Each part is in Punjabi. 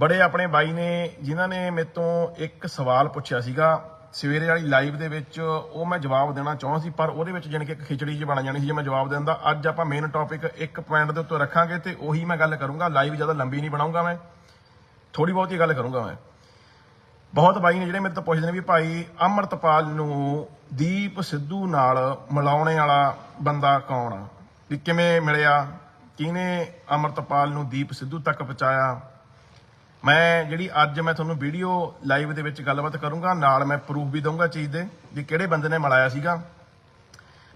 ਬੜੇ ਆਪਣੇ ਬਾਈ ਨੇ, ਜਿਨ੍ਹਾਂ ਨੇ ਮੇਰੇ ਤੋਂ ਇੱਕ ਸਵਾਲ ਪੁੱਛਿਆ ਸੀਗਾ। ਸਵੇਰੇ ਵਾਲੀ ਲਾਈਵ ਦੇ ਵਿੱਚ ਉਹ ਮੈਂ ਜਵਾਬ ਦੇਣਾ ਚਾਹੁੰਦਾ ਸੀ, ਪਰ ਉਹਦੇ ਵਿੱਚ ਜਾਣੀ ਕਿ ਇੱਕ ਖਿਚੜੀ ਜਿਹੀ ਬਣ ਜਾਣੀ ਸੀ ਜੇ ਮੈਂ ਜਵਾਬ ਦਿੰਦਾ ਅੱਜ ਆਪਾਂ ਮੇਨ ਟੌਪਿਕ ਇੱਕ ਪੁਆਇੰਟ ਦੇ ਉੱਤੇ ਰੱਖਾਂਗੇ ਤੇ ਉਹੀ ਮੈਂ ਗੱਲ ਕਰੂੰਗਾ। ਲਾਈਵ ਜ਼ਿਆਦਾ ਲੰਬੀ ਨਹੀਂ ਬਣਾਉਂਗਾ ਮੈਂ। ਥੋੜੀ ਬਹੁਤੀ ਗੱਲ ਕਰੂੰਗਾ ਮੈਂ। ਬਹੁਤ ਬਾਈ ਨੇ ਜਿਹੜੇ ਮੇਰੇ ਤੋਂ ਪੁੱਛਦੇ ਨੇ ਵੀ ਭਾਈ, ਅਮਰਤਪਾਲ ਨੂੰ ਦੀਪ ਸਿੱਧੂ ਨਾਲ ਮਿਲਾਉਣੇ ਵਾਲਾ ਬੰਦਾ ਕੌਣ ਆ? ਵੀ ਕਿਵੇਂ ਮਿਲਿਆ? ਕਿਹਨੇ ਅਮਰਤਪਾਲ ਨੂੰ ਦੀਪ ਸਿੱਧੂ ਤੱਕ ਪਹੁੰਚਾਇਆ? ਮੈਂ ਜਿਹੜੀ ਅੱਜ ਮੈਂ ਤੁਹਾਨੂੰ ਵੀਡੀਓ ਲਾਈਵ ਦੇ ਵਿੱਚ ਗੱਲਬਾਤ ਕਰੂੰਗਾ, ਨਾਲ ਮੈਂ ਪ੍ਰੂਫ ਵੀ ਦਊਂਗਾ ਚੀਜ਼ ਦੇ ਵੀ ਕਿਹੜੇ ਬੰਦੇ ਨੇ ਮਲਾਇਆ ਸੀਗਾ।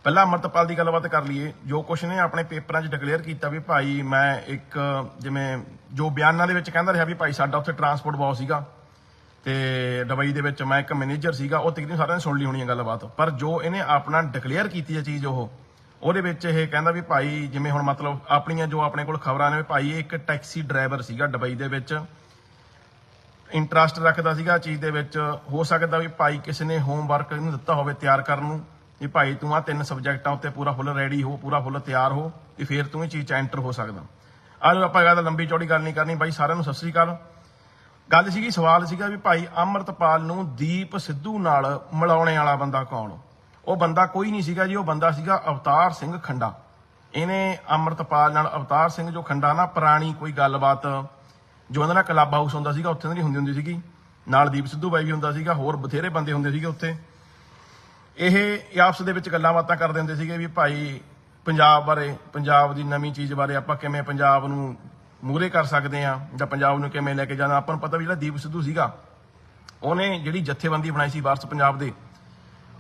ਪਹਿਲਾਂ ਅਮਰਤਪਾਲ ਦੀ ਗੱਲਬਾਤ ਕਰ ਲਈਏ। ਜੋ ਕੁਛ ਨੇ ਆਪਣੇ ਪੇਪਰਾਂ 'ਚ ਡਿਕਲੇਅਰ ਕੀਤਾ ਵੀ ਭਾਈ ਮੈਂ ਇੱਕ ਜਿਵੇਂ ਜੋ ਬਿਆਨਾਂ ਦੇ ਵਿੱਚ ਕਹਿੰਦਾ ਰਿਹਾ ਵੀ ਭਾਈ ਸਾਡਾ ਉੱਥੇ ਟਰਾਂਸਪੋਰਟ ਬਹੁਤ ਸੀਗਾ ਤੇ ਦੁਬਈ ਦੇ ਵਿੱਚ ਮੈਂ ਇੱਕ ਮੈਨੇਜਰ ਸੀਗਾ, ਉਹ ਤਕਰੀਬਨ ਸਾਰਿਆਂ ਨੇ ਸੁਣ ਲਈ ਹੋਣੀ ਹੈ ਗੱਲਬਾਤ। ਪਰ ਜੋ ਇਹਨੇ ਆਪਣਾ ਡਿਕਲੇਅਰ ਕੀਤੀ ਹੈ ਚੀਜ਼ ਉਹ, ਉਹਦੇ ਵਿੱਚ ਇਹ ਕਹਿੰਦਾ ਵੀ ਭਾਈ ਜਿਵੇਂ ਹੁਣ ਮਤਲਬ ਆਪਣੀਆਂ ਜੋ ਆਪਣੇ ਕੋਲ ਖਬਰਾਂ ਨੇ ਵੀ ਭਾਈ ਇੱਕ ਟੈਕਸੀ ਡਰਾਈਵਰ ਸੀਗਾ ਦੁਬਈ ਦੇ ਵਿੱਚ। ਇੰਟਰਸਟ ਰੱਖਦਾ ਸੀਗਾ ਚੀਜ਼ ਦੇ ਵਿੱਚ। ਹੋ ਸਕਦਾ ਵੀ ਭਾਈ ਕਿਸੇ ਨੇ ਹੋਮਵਰਕ ਇਹਨੂੰ ਦਿੱਤਾ ਹੋਵੇ ਤਿਆਰ ਕਰਨ ਨੂੰ ਵੀ ਭਾਈ ਤੂੰ ਆ ਤਿੰਨ ਸਬਜੈਕਟਾਂ ਉੱਤੇ ਪੂਰਾ ਫੁੱਲ ਰੈਡੀ ਹੋ, ਪੂਰਾ ਫੁੱਲ ਤਿਆਰ ਹੋ ਤੇ ਫਿਰ ਤੂੰ ਇਹ ਚੀਜ਼ 'ਚ ਐਂਟਰ ਹੋ ਸਕਦਾ। ਆ ਲਓ ਆਪਾਂ ਗੱਲ ਲੰਬੀ ਚੌੜੀ ਗੱਲ ਨਹੀਂ ਕਰਨੀ। ਬਾਈ ਸਾਰਿਆਂ ਨੂੰ ਸਤਿ ਸ੍ਰੀ ਅਕਾਲ। ਗੱਲ ਸੀਗੀ, ਸਵਾਲ ਸੀਗਾ ਵੀ ਭਾਈ ਅਮਰਤਪਾਲ ਨੂੰ ਦੀਪ ਸਿੱਧੂ ਨਾਲ ਮਿਲਾਉਣੇ ਵਾਲਾ ਬੰਦਾ ਕੌਣ? ਉਹ ਬੰਦਾ ਕੋਈ ਨਹੀਂ ਸੀਗਾ ਜੀ, ਉਹ ਬੰਦਾ ਸੀਗਾ ਅਵਤਾਰ ਸਿੰਘ ਖੰਡਾ। ਇਹਨੇ ਅਮਰਤਪਾਲ ਨਾਲ ਅਵਤਾਰ ਸਿੰਘ ਜੋ ਖੰਡਾ ਨਾ, ਪੁਰਾਣੀ ਕੋਈ ਗੱਲਬਾਤ ਜੋ ਉਹਨਾਂ ਦਾ ਕਲੱਬ ਹਾਊਸ ਹੁੰਦਾ ਸੀਗਾ, ਉੱਥੇ ਦੀ ਹੁੰਦੀ ਹੁੰਦੀ ਸੀਗੀ। ਨਾਲ ਦੀਪ ਸਿੱਧੂ ਬਾਈ ਵੀ ਹੁੰਦਾ ਸੀਗਾ, ਹੋਰ ਬਥੇਰੇ ਬੰਦੇ ਹੁੰਦੇ ਸੀਗੇ ਉੱਥੇ। ਇਹ ਆਪਸ ਦੇ ਵਿੱਚ ਗੱਲਾਂ ਬਾਤਾਂ ਕਰਦੇ ਹੁੰਦੇ ਸੀਗੇ ਵੀ ਭਾਈ ਪੰਜਾਬ ਬਾਰੇ, ਪੰਜਾਬ ਦੀ ਨਵੀਂ ਚੀਜ਼ ਬਾਰੇ ਆਪਾਂ ਕਿਵੇਂ ਪੰਜਾਬ ਨੂੰ ਮੂਹਰੇ ਕਰ ਸਕਦੇ ਆ ਜਾਂ ਪੰਜਾਬ ਨੂੰ ਕਿਵੇਂ ਲੈ ਕੇ ਜਾਣਾ। ਆਪਾਂ ਨੂੰ ਪਤਾ ਵੀ ਜਿਹੜਾ ਦੀਪ ਸਿੱਧੂ ਸੀਗਾ, ਉਹਨੇ ਜਿਹੜੀ ਜਥੇਬੰਦੀ ਬਣਾਈ ਸੀ ਵਾਰਸ ਪੰਜਾਬ ਦੇ,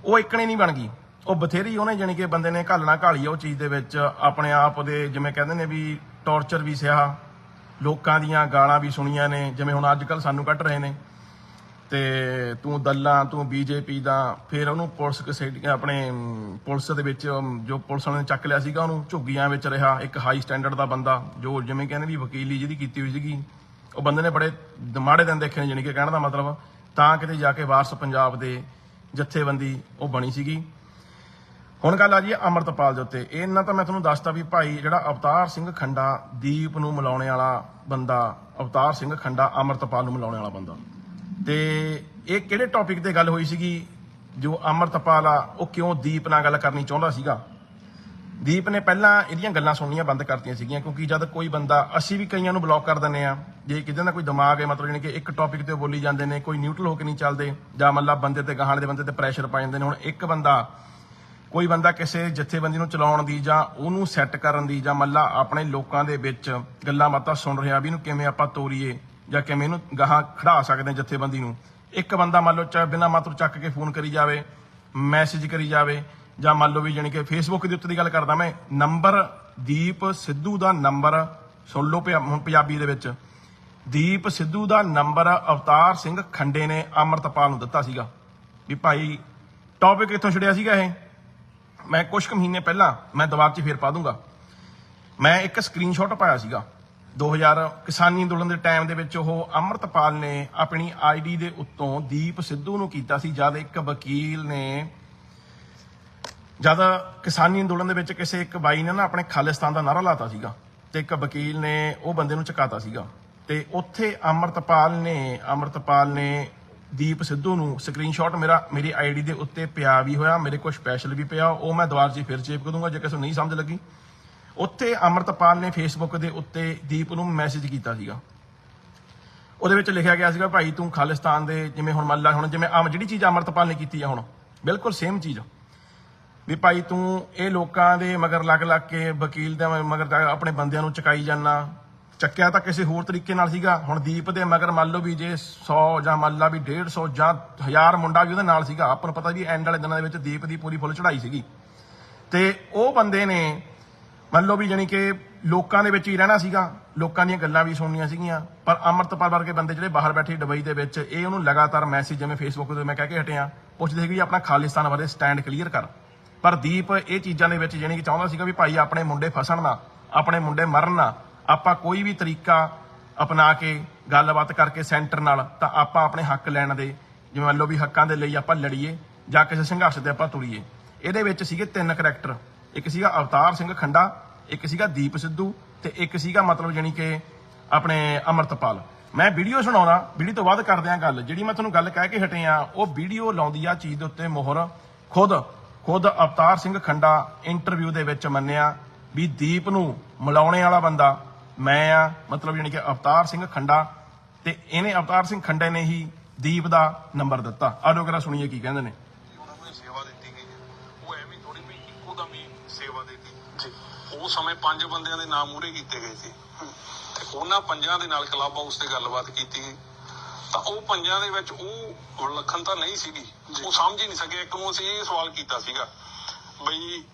ਉਹ ਇਕਣੇ ਨਹੀਂ ਬਣ ਗਈ। ਉਹ ਬਥੇਰੀ ਉਹਨੇ ਜਾਣੀ ਕਿ ਬੰਦੇ ਨੇ ਘਾਲਣਾ ਘਾਲੀ ਆ ਉਹ ਚੀਜ਼ ਦੇ ਵਿੱਚ, ਆਪਣੇ ਆਪ ਦੇ ਜਿਵੇਂ ਕਹਿੰਦੇ ਨੇ ਵੀ ਟੌਰਚਰ ਵੀ ਸਿਆ। ਲੋਕਾਂ ਦੀਆਂ ਗਾਲਾਂ ਵੀ ਸੁਣੀਆਂ ਨੇ, ਜਿਵੇਂ ਹੁਣ ਅੱਜ ਕੱਲ ਸਾਨੂੰ ਕੱਢ ਰਹੇ ਨੇ। ਤੇ ਤੂੰ ਦੱਲਾਂ, ਤੂੰ ਬੀਜੇਪੀ ਦਾ, ਫਿਰ ਉਹਨੂੰ ਪੁਲਿਸ ਕਸੇਡੀ, ਆਪਣੇ ਪੁਲਿਸ ਦੇ ਵਿੱਚ ਜੋ ਪੁਲਿਸ ਵਾਲਿਆਂ ਨੇ ਚੱਕ ਲਿਆ ਸੀਗਾ, ਉਹਨੂੰ ਝੁੱਗੀਆਂ ਵਿੱਚ ਰਿਹਾ, ਇੱਕ ਹਾਈ ਸਟੈਂਡਰਡ ਦਾ ਬੰਦਾ, ਜੋ ਜਿਵੇਂ ਕਹਿੰਦੇ ਵੀ ਵਕੀਲੀ ਜਿਹਦੀ ਕੀਤੀ ਹੋਈ ਸੀਗੀ, ਉਹ ਬੰਦੇ ਨੇ ਬੜੇ ਮਾੜੇ ਦਿਨ ਦੇਖੇ ਨੇ, ਜਾਣੀ ਕਿ ਕਹਿਣ ਦਾ ਮਤਲਬ, ਤਾਂ ਕਿਤੇ ਜਾ ਕੇ ਵਾਰਸ ਪੰਜਾਬ ਦੇ ਜਥੇਬੰਦੀ ਉਹ ਬਣੀ ਸੀਗੀ। ਹੁਣ ਗੱਲ ਆ ਜੀ ਅਮਰਤਪਾਲ ਦੇ ਉੱਤੇ। ਇਹਨਾਂ ਤਾਂ ਮੈਂ ਤੁਹਾਨੂੰ ਦੱਸਤਾ ਵੀ ਭਾਈ ਜਿਹੜਾ ਅਵਤਾਰ ਸਿੰਘ ਖੰਡਾ ਦੀਪ ਨੂੰ ਮਿਲਾਉਣੇ ਵਾਲਾ ਬੰਦਾ, ਅਵਤਾਰ ਸਿੰਘ ਖੰਡਾ ਅਮਰਤਪਾਲ ਨੂੰ ਮਿਲਾਉਣੇ ਵਾਲਾ ਬੰਦਾ। ਤੇ ਇਹ ਕਿਹੜੇ ਟੌਪਿਕ ਤੇ ਗੱਲ ਹੋਈ ਸੀਗੀ? ਜੋ ਅਮਰਤਪਾਲ ਆ, ਉਹ ਕਿਉਂ ਦੀਪ ਨਾਲ ਗੱਲ ਕਰਨੀ ਚਾਹੁੰਦਾ ਸੀਗਾ? ਦੀਪ ਨੇ ਪਹਿਲਾਂ ਇਹਦੀਆਂ ਗੱਲਾਂ ਸੁਣਨੀਆਂ ਬੰਦ ਕਰਤੀਆਂ ਸੀਗੀਆਂ, ਕਿਉਂਕਿ ਜਦ ਕੋਈ ਬੰਦਾ, ਅਸੀਂ ਵੀ ਕਈਆਂ ਨੂੰ ਬਲੌਕ ਕਰ ਦਿੰਦੇ ਆ ਜੇ ਕਿਤੇ ਨਾ ਕੋਈ ਦਿਮਾਗ ਹੈ, ਮਤਲਬ ਜਾਣੀ ਕਿ ਇੱਕ ਟੌਪਿਕ ਤੇ ਉਹ ਬੋਲੀ ਜਾਂਦੇ ਨੇ, ਕੋਈ ਨਿਊਟਰਲ ਹੋ ਕੇ ਨਹੀਂ ਚੱਲਦੇ, ਜਾਂ ਮਤਲਬ ਬੰਦੇ ਤੇ, ਗਾਹਾਂ ਦੇ ਬੰਦੇ ਤੇ ਪ੍ਰੈਸ਼ਰ ਪਾ ਜਾਂਦੇ ਨੇ। ਹੁਣ ਇੱਕ ਬੰਦਾ ਕੋਈ ਬੰਦਾ ਕਿਸੇ ਜਥੇਬੰਦੀ ਨੂੰ ਚਲਾਉਣ ਦੀ ਜਾਂ ਉਹਨੂੰ ਸੈੱਟ ਕਰਨ ਦੀ ਜਾਂ ਮੱਲਾ ਆਪਣੇ ਲੋਕਾਂ ਦੇ ਵਿੱਚ ਗੱਲਾਂ ਬਾਤਾਂ ਸੁਣ ਰਿਹਾ ਵੀ ਇਹਨੂੰ ਕਿਵੇਂ ਆਪਾਂ ਤੋਰੀਏ ਜਾਂ ਕਿਵੇਂ ਇਹਨੂੰ ਗਾਹਾਂ ਖੜਾ ਸਕਦੇ ਹਾਂ ਜਥੇਬੰਦੀ ਨੂੰ। ਇੱਕ ਬੰਦਾ ਮੰਨ ਲਓ ਚਾਹੇ ਬਿਨਾਂ ਮਾਤਰ ਚੱਕ ਕੇ ਫੋਨ ਕਰੀ ਜਾਵੇ ਮੈਸੇਜ ਕਰੀ ਜਾਵੇ ਜਾਂ ਮੰਨ ਲਓ ਵੀ ਜਾਣੀ ਕਿ ਫੇਸਬੁੱਕ ਦੇ ਉੱਤੇ ਦੀ ਗੱਲ ਕਰਦਾ ਮੈਂ, ਨੰਬਰ ਦੀਪ ਸਿੱਧੂ ਦਾ ਨੰਬਰ ਸੁਣ ਲਓ ਪੰਜਾਬੀ ਦੇ ਵਿੱਚ। ਦੀਪ ਸਿੱਧੂ ਦਾ ਨੰਬਰ ਅਵਤਾਰ ਸਿੰਘ ਖੰਡੇ ਨੇ ਅਮਰਤਪਾਲ ਨੂੰ ਦਿੱਤਾ ਸੀਗਾ। ਵੀ ਭਾਈ ਟੌਪਿਕ ਇੱਥੋਂ ਛੜਿਆ ਸੀਗਾ ਇਹ? ਮੈਂ ਕੁਝ ਕੁ ਮਹੀਨੇ ਪਹਿਲਾਂ ਮੈਂ ਦੁਬਾਰਾ 'ਚ ਫੇਰ ਪਾ ਦੂੰਗਾ। ਮੈਂ ਇੱਕ ਸਕਰੀਨਸ਼ਾਟ ਪਾਇਆ ਸੀਗਾ। 2000 ਕਿਸਾਨੀ ਅੰਦੋਲਨ ਦੇ ਟਾਈਮ ਦੇ ਵਿੱਚ ਉਹ ਅਮਰਤਪਾਲ ਨੇ ਆਪਣੀ ਆਈਡੀ ਦੇ ਉੱਤੋਂ ਦੀਪ ਸਿੱਧੂ ਨੂੰ ਕੀਤਾ ਸੀ। ਜਦ ਇੱਕ ਵਕੀਲ ਨੇ ਜਦ ਕਿਸਾਨੀ ਅੰਦੋਲਨ ਦੇ ਵਿੱਚ ਕਿਸੇ ਇੱਕ ਬਾਈ ਨੇ ਨਾ ਆਪਣੇ ਖਾਲਿਸਤਾਨ ਦਾ ਨਾਰਾ ਲਾਤਾ ਸੀਗਾ ਤੇ ਇੱਕ ਵਕੀਲ ਨੇ ਉਹ ਬੰਦੇ ਨੂੰ ਚਕਾਤਾ ਸੀਗਾ। ਤੇ ਉੱਥੇ ਅਮਰਤਪਾਲ ਨੇ ਅਮਰਤਪਾਲ ਨੇ ਦੀਪ ਸਿੱਧੂ ਨੂੰ ਸਕਰੀਨਸ਼ਾਟ ਮੇਰਾ, ਮੇਰੀ ਆਈਡੀ ਦੇ ਉੱਤੇ ਪਿਆ ਵੀ ਹੋਇਆ, ਮੇਰੇ ਕੋਲ ਸਪੈਸ਼ਲ ਵੀ ਪਿਆ, ਉਹ ਮੈਂ ਦੁਬਾਰਾ ਜੀ ਫਿਰ ਚੇਪ ਕਰ ਦੂੰਗਾ, ਜੇ ਕਿਸੇ ਨੂੰ ਨਹੀਂ ਸਮਝ ਲੱਗੀ। ਉੱਥੇ ਅਮਰਤਪਾਲ ਨੇ ਫੇਸਬੁੱਕ ਦੇ ਉੱਤੇ ਦੀਪ ਨੂੰ ਮੈਸੇਜ ਕੀਤਾ ਸੀਗਾ। ਉਹਦੇ ਵਿੱਚ ਲਿਖਿਆ ਗਿਆ ਸੀਗਾ, ਭਾਈ ਤੂੰ ਖਾਲਿਸਤਾਨ ਦੇ, ਜਿਵੇਂ ਹੁਣ ਮੰਨ ਲਾ ਹੁਣ, ਜਿਵੇਂ ਆਮ ਜਿਹੜੀ ਚੀਜ਼ ਅਮਰਤਪਾਲ ਨੇ ਕੀਤੀ ਆ ਹੁਣ, ਬਿਲਕੁਲ ਸੇਮ ਚੀਜ਼ ਵੀ ਭਾਈ ਤੂੰ ਇਹ ਲੋਕਾਂ ਦੇ ਮਗਰ ਲੱਗ ਲੱਗ ਕੇ ਵਕੀਲ ਦੇ ਮਗਰ ਆਪਣੇ ਬੰਦਿਆਂ ਨੂੰ ਚਕਾਈ ਜਾਂਦਾ ਚੱਕਿਆ ਤਾਂ ਕਿਸੇ ਹੋਰ ਤਰੀਕੇ ਨਾਲ ਸੀਗਾ। ਹੁਣ ਦੀਪ ਦੇ ਮਗਰ ਮੰਨ ਲਓ ਵੀ ਜੇ 100 ਜਾਂ ਮੰਨ ਲਾ ਵੀ 150 ਜਾਂ 1000 ਮੁੰਡਾ ਵੀ ਉਹਦੇ ਨਾਲ ਸੀਗਾ, ਆਪਾਂ ਨੂੰ ਪਤਾ ਵੀ ਐਂਡ ਵਾਲੇ ਦਿਨਾਂ ਦੇ ਵਿੱਚ ਦੀਪ ਦੀ ਪੂਰੀ ਫੁੱਲ ਚੜਾਈ ਸੀਗੀ। ਤੇ ਉਹ ਬੰਦੇ ਨੇ ਮੰਨ ਲਓ ਵੀ ਜਾਣੀ ਕਿ ਲੋਕਾਂ ਦੇ ਵਿੱਚ ਹੀ ਰਹਿਣਾ ਸੀਗਾ, ਲੋਕਾਂ ਦੀਆਂ ਗੱਲਾਂ ਵੀ ਸੁਣਨੀਆਂ ਸੀਗੀਆਂ, ਪਰ ਅਮਰਤਪਾਲ ਵਰਗੇ ਬੰਦੇ ਜਿਹੜੇ ਬਾਹਰ ਬੈਠੇ ਡਬਈ ਦੇ ਵਿੱਚ, ਇਹ ਉਹਨੂੰ ਲਗਾਤਾਰ ਮੈਸੇਜ ਜਿਵੇਂ ਫੇਸਬੁੱਕ ਤੇ ਮੈਂ ਕਹਿ ਕੇ ਹਟਿਆ, ਪੁੱਛਦੇ ਸੀ ਵੀ ਆਪਣਾ ਖਾਲਿਸਤਾਨ ਬਾਰੇ ਸਟੈਂਡ ਕਲੀਅਰ ਕਰ। ਪਰ ਦੀਪ ਇਹ ਚੀਜ਼ਾਂ ਦੇ ਵਿੱਚ ਜਾਣੀ ਕਿ ਚਾਹੁੰਦਾ ਸੀਗਾ ਵੀ ਭਾਈ ਆਪਣੇ ਮੁੰਡੇ ਫਸਣ ਨਾ, ਆਪਣੇ ਮੁੰਡੇ ਮਰਨ ਨਾ ਆਪਾਂ ਕੋਈ ਵੀ ਤਰੀਕਾ ਅਪਣਾ ਕੇ ਗੱਲਬਾਤ ਕਰਕੇ ਸੈਂਟਰ ਨਾਲ ਤਾਂ ਆਪਾਂ ਆਪਣੇ ਹੱਕ ਲੈਣ ਦੇ, ਜਿਵੇਂ ਮੰਨ ਲਓ ਵੀ ਹੱਕਾਂ ਦੇ ਲਈ ਆਪਾਂ ਲੜੀਏ ਜਾਂ ਕਿਸੇ ਸੰਘਰਸ਼ ਤੇ ਆਪਾਂ ਤੁਰੀਏ। ਇਹਦੇ ਵਿੱਚ ਸੀਗੇ ਤਿੰਨ ਕਰੈਕਟਰ ਇੱਕ ਸੀਗਾ ਅਵਤਾਰ ਸਿੰਘ ਖੰਡਾ, ਇੱਕ ਸੀਗਾ ਦੀਪ ਸਿੱਧੂ ਤੇ ਇੱਕ ਸੀਗਾ ਮਤਲਬ ਜਾਣੀ ਕਿ ਆਪਣੇ ਅਮਰਤਪਾਲ। ਮੈਂ ਵੀਡੀਓ ਸੁਣਾਉਣਾ, ਵੀਡੀਓ ਤੋਂ ਬਾਅਦ ਕਰਦੇ ਆ ਗੱਲ। ਜਿਹੜੀ ਮੈਂ ਤੁਹਾਨੂੰ ਗੱਲ ਕਹਿ ਕੇ ਹਟੇ ਆ ਉਹ ਵੀਡੀਓ ਲਾਉਂਦੀ ਆ ਚੀਜ਼ ਦੇ ਉੱਤੇ ਮੋਹਰ। ਖੁਦ ਖੁਦ ਅਵਤਾਰ ਸਿੰਘ ਖੰਡਾ ਇੰਟਰਵਿਊ ਦੇ ਵਿੱਚ ਮੰਨਿਆ ਵੀ ਦੀਪ ਨੂੰ ਮਿਲਾਉਣੇ ਵਾਲਾ ਬੰਦਾ ਮੈਂ ਆ ਮਤਲਬ ਯਾਨੀ ਕਿ ਅਵਤਾਰ ਸਿੰਘ ਖੰਡਾ ਤੇ ਇਹਨੇ ਅਵਤਾਰ ਸਿੰਘ ਖੰਡੇ ਨੇ ਹੀ ਦੀਪ ਦਾ ਨੰਬਰ ਦਿੱਤਾ। ਆਜੋ ਕਰਾ ਸੁਣੀਏ ਕੀ ਕਹਿੰਦੇ ਨੇ। ਉਹਨਾਂ ਨੂੰ ਇਹ ਸੇਵਾ ਦਿੱਤੀ ਗਈ ਹੈ। ਉਹ ਐਵੇਂ ਥੋੜੀ ਵੀ ਇੱਕੋ ਦਮ ਹੀ ਸੇਵਾ ਦਿੱਤੀ। ਜੀ। ਉਹ ਸਮੇਂ ਪੰਜ ਬੰਦਿਆਂ ਦੇ ਨਾਮ ਮੂਰੇ ਕੀਤੇ ਗਏ ਸੀ। ਤੇ ਉਹਨਾਂ ਪੰਜਾਂ ਦੇ ਨਾਲ ਕਲੱਬ ਹਾਊਸ ਤੇ ਗੱਲਬਾਤ ਕੀਤੀ ਗਈ। ਤਾਂ ਉਹ ਪੰਜਾਂ ਦੇ ਵਿੱਚ ਉਹ ਵਿਲੱਖਣਤਾ ਨਹੀਂ ਸੀਗੀ। ਉਹ ਸਮਝ ਹੀ ਨਹੀਂ ਸਕੇ ਇੱਕ ਨੂੰ ਅਸੀਂ ਇਹ ਸਵਾਲ ਕੀਤਾ ਸੀਗਾ ਬਈ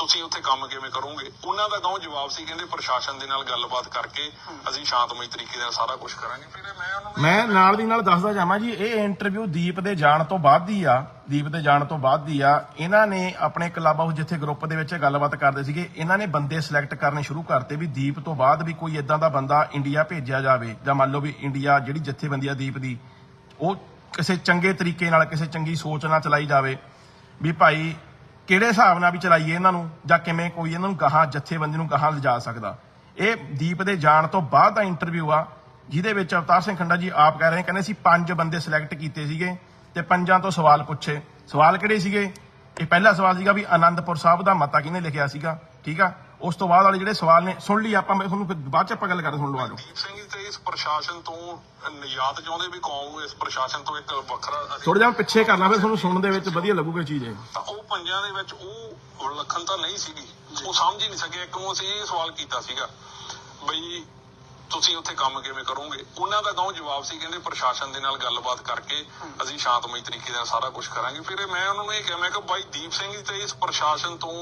ਤੁਸੀਂ ਉੱਥੇ ਕੰਮ ਕਿਵੇਂ ਕਰੋਗੇ? ਉਹਨਾਂ ਦਾ ਗਾਉਂ ਜਵਾਬ ਸੀ, ਕਹਿੰਦੇ ਪ੍ਰਸ਼ਾਸਨ ਦੇ ਨਾਲ ਗੱਲਬਾਤ ਕਰਕੇ ਅਸੀਂ ਸ਼ਾਂਤਮਈ ਤਰੀਕੇ ਨਾਲ ਸਾਰਾ ਕੁਝ ਕਰਾਂਗੇ। ਫਿਰ ਮੈਂ ਉਹਨਾਂ ਨੂੰ ਮੈਂ ਨਾਲ ਦੀ ਨਾਲ ਦੱਸਦਾ ਜਾਵਾਂ ਜੀ, ਇਹ ਇੰਟਰਵਿਊ ਦੀਪ ਦੇ ਜਾਣ ਤੋਂ ਬਾਅਦ ਦੀ ਆ, ਦੀਪ ਦੇ ਜਾਣ ਤੋਂ ਬਾਅਦ ਦੀ ਆ। ਇਹਨਾਂ ਨੇ ਆਪਣੇ ਕਲੱਬ ਹਾਊਸ ਜਿੱਥੇ ਗਰੁੱਪ ਦੇ ਵਿੱਚ ਗੱਲਬਾਤ ਕਰਦੇ ਸੀਗੇ, ਇਹਨਾਂ ਨੇ ਬੰਦੇ ਸਿਲੈਕਟ ਕਰਨੇ ਸ਼ੁਰੂ ਕਰਤੇ ਵੀ ਦੀਪ ਤੋਂ ਬਾਅਦ ਵੀ ਕੋਈ ਇਦਾਂ ਦਾ ਬੰਦਾ ਇੰਡੀਆ ਭੇਜਿਆ ਜਾਵੇ। ਜਾਂ ਮੰਨ ਲਓ ਵੀ ਇੰਡੀਆ ਜਿਹੜੀ ਜਥੇਬੰਦੀ ਆ ਦੀਪ ਦੀ, ਉਹ ਕਿਸੇ ਚੰਗੇ ਤਰੀਕੇ ਨਾਲ, ਕਿਸੇ ਚੰਗੀ ਸੋਚ ਨਾਲ ਚਲਾਈ ਜਾਵੇ। ਵੀ ਭਾਈ ਕਿਹੜੇ ਹਿਸਾਬ ਨਾਲ ਵੀ ਚਲਾਈਏ ਇਹਨਾਂ ਨੂੰ ਜਾਂ ਕਿਵੇਂ ਕੋਈ ਇਹਨਾਂ ਨੂੰ ਗਾਹਾਂ ਜਥੇਬੰਦੀ ਨੂੰ ਗਾਹਾਂ ਲਿਜਾ ਸਕਦਾ? ਇਹ ਦੀਪ ਦੇ ਜਾਣ ਤੋਂ ਬਾਅਦ ਦਾ ਇੰਟਰਵਿਊ ਆ, ਜਿਹਦੇ ਵਿੱਚ ਅਵਤਾਰ ਸਿੰਘ ਖੰਡਾ ਜੀ ਆਪ ਕਹਿ ਰਹੇ ਕਹਿੰਦੇ ਸੀ ਪੰਜ ਬੰਦੇ ਸਿਲੈਕਟ ਕੀਤੇ ਸੀਗੇ ਤੇ ਪੰਜਾਂ ਤੋਂ ਸਵਾਲ ਪੁੱਛੇ। ਸਵਾਲ ਕਿਹੜੇ ਸੀਗੇ? ਇਹ ਪਹਿਲਾ ਸਵਾਲ ਸੀਗਾ ਵੀ ਆਨੰਦਪੁਰ ਸਾਹਿਬ ਦਾ ਮਤਾ ਕਿਹਨੇ ਲਿਖਿਆ ਸੀਗਾ? ਠੀਕ ਆ? ਉਸ ਤੋਂ ਬਾਅਦ ਵਾਲੇ ਜਿਹੜੇ ਸਵਾਲ ਨੇ ਸੁਣ ਲਈ ਆਪਾਂ ਮੈਂ ਤੁਹਾਨੂੰ ਫਿਰ ਬਾਅਦ ਚ ਆਪਾਂ ਗੱਲ ਕਰਦੇ ਸੁਣ ਲਓ ਆਜੋ ਦੀਪ ਸਿੰਘ ਜੀ ਤੇ ਇਸ ਪ੍ਰਸ਼ਾਸਨ ਤੋਂ ਨਿਯਾਤ ਚਾਹੁੰਦੇ ਵੀ ਕੌਮ ਇਸ ਪ੍ਰਸ਼ਾਸਨ ਤੋਂ ਇੱਕ ਵੱਖਰਾ ਥੋੜਾ ਜਿਹਾ ਪਿੱਛੇ ਕਰਨਾ ਫਿਰ ਤੁਹਾਨੂੰ ਸੁਣਨ ਦੇ ਵਿੱਚ ਵਧੀਆ ਲੱਗੂਗਾ ਚੀਜ਼ ਇਹ। ਤਾਂ ਉਹ ਪੰਜਾਂ ਦੇ ਵਿੱਚ ਉਹ ਵਿਲੱਖਣਤਾ ਨਹੀਂ ਸੀਗੀ। ਉਹ ਸਮਝ ਹੀ ਨਹੀਂ ਸਕੇ ਇੱਕ ਨੂੰ ਅਸੀਂ ਇਹ ਸਵਾਲ ਕੀਤਾ ਸੀਗਾ ਬਈ ਤੁਸੀਂ ਉੱਥੇ ਕੰਮ ਕਿਵੇਂ ਕਰੋਗੇ? ਉਹਨਾਂ ਦਾ ਗਾਉਂ ਜਵਾਬ ਸੀ ਕਹਿੰਦੇ ਪ੍ਰਸ਼ਾਸਨ ਦੇ ਨਾਲ ਗੱਲਬਾਤ ਕਰਕੇ ਅਸੀਂ ਸ਼ਾਂਤਮਈ ਤਰੀਕੇ ਨਾਲ ਸਾਰਾ ਕੁਝ ਕਰਾਂਗੇ। ਫਿਰ ਮੈਂ ਉਹਨਾਂ ਨੂੰ ਇਹ ਕਿਹਾ ਮੈਂ ਕਿ ਬਾਈ ਦੀਪ ਸਿੰਘ ਜੀ ਤੇ ਇਸ ਪ੍ਰਸ਼ਾਸਨ ਤੋਂ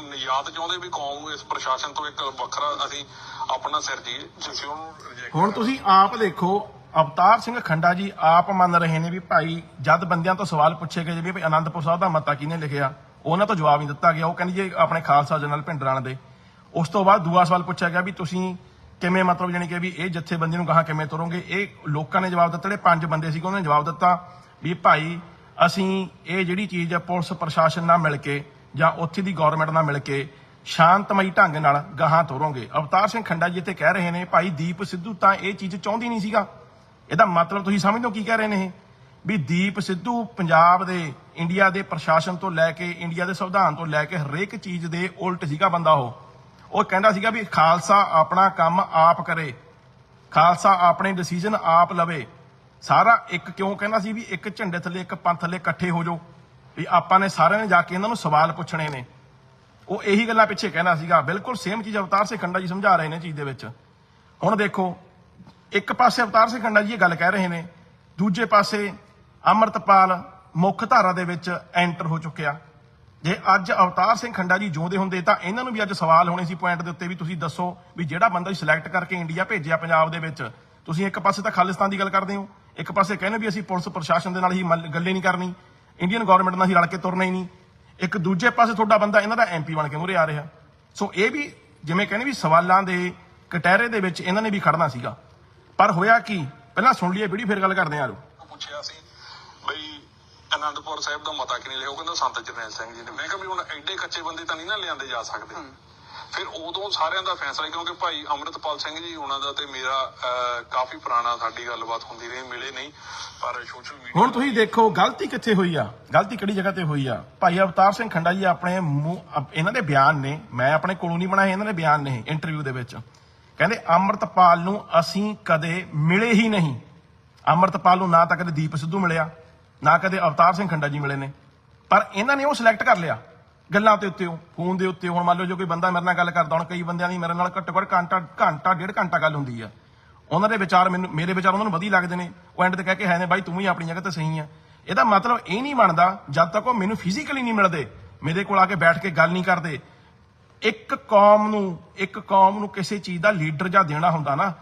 ਨਿਯਾਤ ਚਾਹੁੰਦੇ ਵੀ ਕੌਮ ਨੂੰ ਇਸ ਪ੍ਰਸ਼ਾਸਨ ਤੋਂ ਇੱਕ ਵੱਖਰਾ ਅਸੀਂ ਆਪਣਾ ਸਿਰ ਜੀ ਉਹਨੂੰ reject ਹੁਣ ਤੁਸੀਂ ਆਪ ਦੇਖੋ ਅਵਤਾਰ ਸਿੰਘ ਖੰਡਾ ਜੀ ਆਪ ਮੰਨ ਰਹੇ ਨੇ ਵੀ ਭਾਈ ਜਦ ਬੰਦਿਆਂ ਤੋਂ ਸਵਾਲ ਪੁੱਛੇ ਗਏ ਜੀ ਵੀ ਆਨੰਦਪੁਰ ਸਾਹਿਬ ਦਾ ਮਤਾ ਕਿਹਨੇ ਲਿਖਿਆ ਉਹਨਾਂ ਤੋਂ ਜਵਾਬ ਨਹੀਂ ਦਿੱਤਾ ਗਿਆ। ਉਹ ਕਹਿੰਦੇ ਜੀ ਆਪਣੇ ਖਾਲਸਾ ਜਨਰਲ ਭਿੰਡਰਾਣ ਦੇ। ਉਸ ਤੋਂ ਬਾਅਦ ਦੂਆ ਸਵਾਲ ਪੁੱਛਿਆ ਗਿਆ ਵੀ ਤੁਸੀਂ ਕਿਵੇਂ ਮਤਲਬ ਜਾਣੀ ਕਿ ਵੀ ਇਹ ਜਥੇਬੰਦੀ ਨੂੰ ਕਹਾ ਕਿਵੇਂ ਤੁਰੋਗੇ? ਇਹ ਲੋਕਾਂ ਨੇ ਜਵਾਬ ਦਿੱਤਾ, ਜਿਹੜੇ ਪੰਜ ਬੰਦੇ ਸੀ ਉਹਨਾਂ ਨੇ ਜਵਾਬ ਦਿੱਤਾ ਵੀ ਭਾਈ ਅਸੀਂ ਇਹ ਜਿਹੜੀ ਚੀਜ਼ ਹੈ ਪੁਲਿਸ ਪ੍ਰਸ਼ਾਸਨ ਨਾਲ ਮਿਲ ਕੇ ਜਾਂ ਉੱਥੇ ਦੀ ਗਵਰਨਮੈਂਟ ਨਾਲ ਮਿਲ ਕੇ ਸ਼ਾਂਤਮਈ ਢੰਗ ਨਾਲ ਗਾਹਾਂ ਤੋਰੋਗੇ। ਅਵਤਾਰ ਸਿੰਘ ਖੰਡਾ ਜੀ ਇੱਥੇ ਕਹਿ ਰਹੇ ਨੇ, ਭਾਈ ਦੀਪ ਸਿੱਧੂ ਤਾਂ ਇਹ ਚੀਜ਼ ਚਾਹੁੰਦੀ ਨਹੀਂ ਸੀਗਾ। ਇਹਦਾ ਮਤਲਬ ਤੁਸੀਂ ਸਮਝਦੇ ਹੋ ਕੀ ਕਹਿ ਰਹੇ ਨੇ ਇਹ? ਵੀ ਦੀਪ ਸਿੱਧੂ ਪੰਜਾਬ ਦੇ, ਇੰਡੀਆ ਦੇ ਪ੍ਰਸ਼ਾਸਨ ਤੋਂ ਲੈ ਕੇ, ਇੰਡੀਆ ਦੇ ਸੰਵਿਧਾਨ ਤੋਂ ਲੈ ਕੇ ਹਰੇਕ ਚੀਜ਼ ਦੇ ਉਲਟ ਸੀਗਾ ਬੰਦਾ ਉਹ। ਉਹ ਕਹਿੰਦਾ ਸੀਗਾ ਵੀ ਖਾਲਸਾ ਆਪਣਾ ਕੰਮ ਆਪ ਕਰੇ। ਖਾਲਸਾ ਆਪਣੇ ਡਿਸੀਜਨ ਆਪ ਲਵੇ। ਸਾਰਾ ਇੱਕ ਕਿਉਂ ਕਹਿੰਦਾ ਸੀ ਵੀ ਇੱਕ ਝੰਡੇ ਥੱਲੇ, ਇੱਕ ਪੰਥ ਥੱਲੇ ਇਕੱਠੇ ਹੋ ਜਾਓ। ਵੀ ਆਪਾਂ ਨੇ ਸਾਰਿਆਂ ਨੇ ਜਾ ਕੇ ਇਹਨਾਂ ਨੂੰ ਸਵਾਲ ਪੁੱਛਣੇ ਨੇ। ਉਹ ਇਹੀ ਗੱਲਾਂ ਪਿੱਛੇ ਕਹਿੰਦਾ ਸੀਗਾ। ਬਿਲਕੁਲ ਸੇਮ ਚੀਜ਼ ਅਵਤਾਰ ਸਿੰਘ ਖੰਡਾ ਜੀ ਸਮਝਾ ਰਹੇ ਨੇ ਚੀਜ਼ ਦੇ ਵਿੱਚ। ਹੁਣ ਦੇਖੋ, ਇੱਕ ਪਾਸੇ ਅਵਤਾਰ ਸਿੰਘ ਖੰਡਾ ਜੀ ਇਹ ਗੱਲ ਕਹਿ ਰਹੇ ਨੇ, ਦੂਜੇ ਪਾਸੇ ਅਮਰਤਪਾਲ ਮੁੱਖ ਧਾਰਾ ਦੇ ਵਿੱਚ ਐਂਟਰ ਹੋ ਚੁੱਕਿਆ। ਜੇ ਅੱਜ ਅਵਤਾਰ ਸਿੰਘ ਖੰਡਾ ਜੀ ਜਿਉਂਦੇ ਹੁੰਦੇ ਤਾਂ ਇਹਨਾਂ ਨੂੰ ਵੀ ਅੱਜ ਸਵਾਲ ਹੋਣੇ ਸੀ ਪੁਆਇੰਟ ਦੇ ਉੱਤੇ ਵੀ ਤੁਸੀਂ ਦੱਸੋ ਵੀ ਜਿਹੜਾ ਬੰਦਾ ਸਿਲੈਕਟ ਕਰਕੇ ਇੰਡੀਆ ਭੇਜਿਆ ਪੰਜਾਬ ਦੇ ਵਿੱਚ, ਤੁਸੀਂ ਇੱਕ ਪਾਸੇ ਤਾਂ ਖਾਲਿਸਤਾਨ ਦੀ ਗੱਲ ਕਰਦੇ ਹੋ, ਇੱਕ ਪਾਸੇ ਕਹਿੰਦੇ ਵੀ ਅਸੀਂ ਪੁਲਿਸ ਪ੍ਰਸ਼ਾਸਨ ਦੇ ਨਾਲ ਹੀ ਮੱਲ- ਗੱਲੇ ਨਹੀਂ ਕਰਨੀ ਇੰਡੀਅਨ ਗਵਰਨਮੈਂਟ ਨਾਲ ਹੀ ਰਲ ਕੇ ਤੁਰਨਾ ਹੀ ਨਹੀਂ, ਇੱਕ ਦੂਜੇ ਪਾਸੇ ਤੁਹਾਡਾ ਬੰਦਾ ਇਹਨਾਂ ਦਾ ਐਮਪੀ ਬਣ ਕੇ ਮੂਹਰੇ ਆ ਰਿਹਾ। ਸੋ ਇਹ ਵੀ ਜਿਵੇਂ ਕਹਿੰਦੇ ਵੀ ਸਵਾਲਾਂ ਦੇ ਕਟਹਿਰੇ ਦੇ ਵਿੱਚ ਇਹਨਾਂ ਨੇ ਵੀ ਖੜਨਾ ਸੀਗਾ। ਪਰ ਹੋਇਆ ਕੀ? ਪਹਿਲਾਂ ਸੁਣ ਲਈਏ, ਵੀਡੀਓ ਫਿਰ ਗੱਲ ਕਰਦੇ ਹਾਂ ਆਜੋ। ਪੁੱਛਿਆ ਸੀ ਆਨੰਦਪੁਰ ਸਾਹਿਬ ਦਾ ਮਤਾ ਕਿਨੇ ਲਿਆ? ਉਹ ਕਹਿੰਦਾ ਸੰਤ ਜਰਨੈਲ ਸਿੰਘ ਜੀ ਨੇ। ਮੈਂ ਕਿਹਾ ਵੀ ਹੁਣ ਐਡੇ ਕੱਚੇ ਬੰਦੇ ਤਾਂ ਨਹੀਂ ਨਾ ਲਿਆਂਦੇ ਜਾ ਸਕਦੇ। ਫਿਰ ਉਦੋਂ ਸਾਰਿਆਂ ਦਾ ਫੈਸਲਾ ਕਿਉਂਕਿ ਭਾਈ ਅੰਮ੍ਰਿਤਪਾਲ ਸਿੰਘ ਜੀ ਉਹਨਾਂ ਦਾ ਤੇ ਮੇਰਾ ਕਾਫੀ ਪੁਰਾਣਾ ਸਾਡੀ ਗੱਲਬਾਤ ਹੁੰਦੀ ਰਹੀ ਮਿਲੇ ਨਹੀਂ। ਪਰ ਸੋਸ਼ਲ ਮੀਡੀਆ ਹੁਣ ਤੁਸੀਂ ਦੇਖੋ ਗਲਤੀ ਕਿੱਥੇ ਹੋਈ ਆ? ਗਲਤੀ ਕਿਹੜੀ ਜਗ੍ਹਾ ਤੇ ਹੋਈ ਆ? ਭਾਈ ਅਵਤਾਰ ਸਿੰਘ ਖੰਡਾ ਜੀ ਆਪਣੇ ਇਹਨਾਂ ਦੇ ਬਿਆਨ ਨੇ। ਮੈਂ ਆਪਣੇ ਕੋਲੋਂ ਨਹੀਂ ਬਣਾਏ ਇਹਨਾਂ ਦੇ ਬਿਆਨ ਨੇ ਇੰਟਰਵਿਊ ਦੇ ਵਿੱਚ। ਕਹਿੰਦੇ ਅੰਮ੍ਰਿਤਪਾਲ ਨੂੰ ਅਸੀਂ ਕਦੇ ਮਿਲੇ ਹੀ ਨਹੀਂ। ਅੰਮ੍ਰਿਤਪਾਲ ਨੂੰ ਨਾ ਤਾਂ ਕਦੇ ਦੀਪ ਸਿੱਧੂ ਮਿਲਿਆ। ਨਾ ਕਦੇ ਅਵਤਾਰ ਸਿੰਘ ਖੰਡਾ ਜੀ ਮਿਲੇ ਨੇ। ਪਰ ਇਹਨਾਂ ਨੇ ਉਹ ਸਿਲੈਕਟ ਕਰ ਲਿਆ। ਗੱਲਾਂ ਤੇ ਉੱਤੇ ਫੋਨ ਦੇ ਉੱਤੇ, ਹੁਣ ਮੰਨ ਲਓ ਜੋ ਕੋਈ ਬੰਦਾ ਮੇਰੇ ਨਾਲ ਗੱਲ ਕਰਦਾ, ਹੁਣ ਕਈ ਬੰਦਿਆਂ ਦੀ ਮੇਰੇ ਨਾਲ ਘੱਟੋ ਘੱਟ ਘੰਟਾ ਘੰਟਾ, ਡੇਢ ਘੰਟਾ ਗੱਲ ਹੁੰਦੀ ਆ। ਉਹਨਾਂ ਦੇ ਵਿਚਾਰ ਮੈਨੂੰ, ਮੇਰੇ ਵਿਚਾਰ ਉਹਨਾਂ ਨੂੰ ਵਧੀਆ ਲੱਗਦੇ ਨੇ। ਉਹ ਐਂਡ ਤੇ ਕਹਿ ਕੇ ਹੈ ਨੇ, ਬਾਈ ਤੂੰ ਵੀ ਆਪਣੀ ਜਗ੍ਹਾ ਤੇ ਸਹੀ ਆ। ਇਹਦਾ ਮਤਲਬ ਇਹ ਨਹੀਂ ਬਣਦਾ, ਜਦ ਤੱਕ ਉਹ ਮੈਨੂੰ ਫਿਜ਼ੀਕਲੀ ਨਹੀਂ ਮਿਲਦੇ, ਮੇਰੇ ਕੋਲ ਆ ਕੇ ਬੈਠ ਕੇ ਗੱਲ ਨਹੀਂ ਕਰਦੇ। ਇੱਕ ਕੌਮ ਨੂੰ, ਇੱਕ ਕੌਮ ਨੂੰ ਕਿਸੇ ਚੀਜ਼ ਦਾ ਲੀਡਰ ਜਾਂ ਦੇਣਾ ਹੁੰਦਾ ਨਾ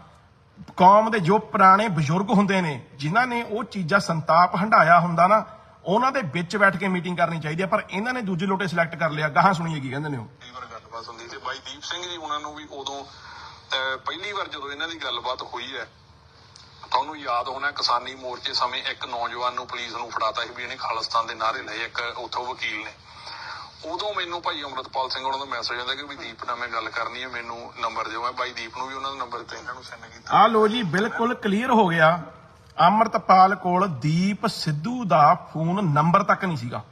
ਕੌਮ ਦੇ ਜੋ ਪੁਰਾਣੇ ਬਜ਼ੁਰਗ ਹੁੰਦੇ ਨੇ, ਜਿਨ੍ਹਾਂ ਨੇ ਉਹ ਚੀਜ਼ਾਂ ਸੰਤਾਪ ਹੰਡਾਇਆ ਹੁੰਦਾ ਨਾ, ਉਹਨਾਂ ਦੇ ਵਿੱਚ ਬੈਠ ਕੇ ਮੀਟਿੰਗ ਕਰਨੀ ਚਾਹੀਦੀ ਹੈ, ਪਰ ਇਹਨਾਂ ਨੇ ਦੂਜੇ ਲੋਟੇ ਸਿਲੈਕਟ ਕਰ ਲਿਆ। ਗਾਹਾਂ ਸੁਣੀਏ ਕੀ ਕਹਿੰਦੇ ਨੇ ਉਹ। ਕਈ ਵਾਰ ਗੱਲਬਾਤ ਹੁੰਦੀ ਤੇ ਬਾਈ ਦੀਪ ਸਿੰਘ ਜੀ, ਉਹਨਾਂ ਨੂੰ ਵੀ ਉਦੋਂ ਪਹਿਲੀ ਵਾਰ ਜਦੋਂ ਇਹਨਾਂ ਦੀ ਗੱਲਬਾਤ ਹੋਈ ਹੈ ਤੁਹਾਨੂੰ ਯਾਦ ਹੋਣਾ ਕਿਸਾਨੀ ਮੋਰਚੇ ਸਮੇਂ ਇੱਕ ਨੌਜਵਾਨ ਨੂੰ ਪੁਲਿਸ ਨੂੰ ਫੜਾਤਾ ਸੀ ਵੀ ਇਹਨੇ ਖਾਲਿਸਤਾਨ ਦੇ ਨਾਅਰੇ ਲਏ, ਇੱਕ ਉੱਥੋਂ ਵਕੀਲ ਨੇ। ਉਦੋਂ ਮੈਨੂੰ ਭਾਈ ਅਮਰਤਪਾਲ ਸਿੰਘ ਉਹਨਾਂ ਦਾ ਮੈਸੇਜ ਆਉਂਦਾ ਕਿ ਵੀ ਦੀਪ ਨਾਲ ਮੈਂ ਗੱਲ ਕਰਨੀ ਹੈ, ਮੈਨੂੰ ਨੰਬਰ ਦਿਓ। ਮੈਂ ਬਾਈ ਦੀਪ ਨੂੰ ਵੀ ਉਹਨਾਂ ਦਾ ਨੰਬਰ ਦਿੱਤਾ ਇਹਨਾਂ ਨੂੰ ਸੈਂਡ ਕੀਤਾ। ਆ ਲੋ ਜੀ, ਬਿਲਕੁਲ ਕਲੀਅਰ ਹੋ ਗਿਆ। ਅਮਰਤਪਾਲ ਕੋਲ ਦੀਪ ਸਿੱਧੂ ਦਾ ਫੋਨ ਨੰਬਰ ਤੱਕ ਨਹੀਂ ਸੀਗਾ।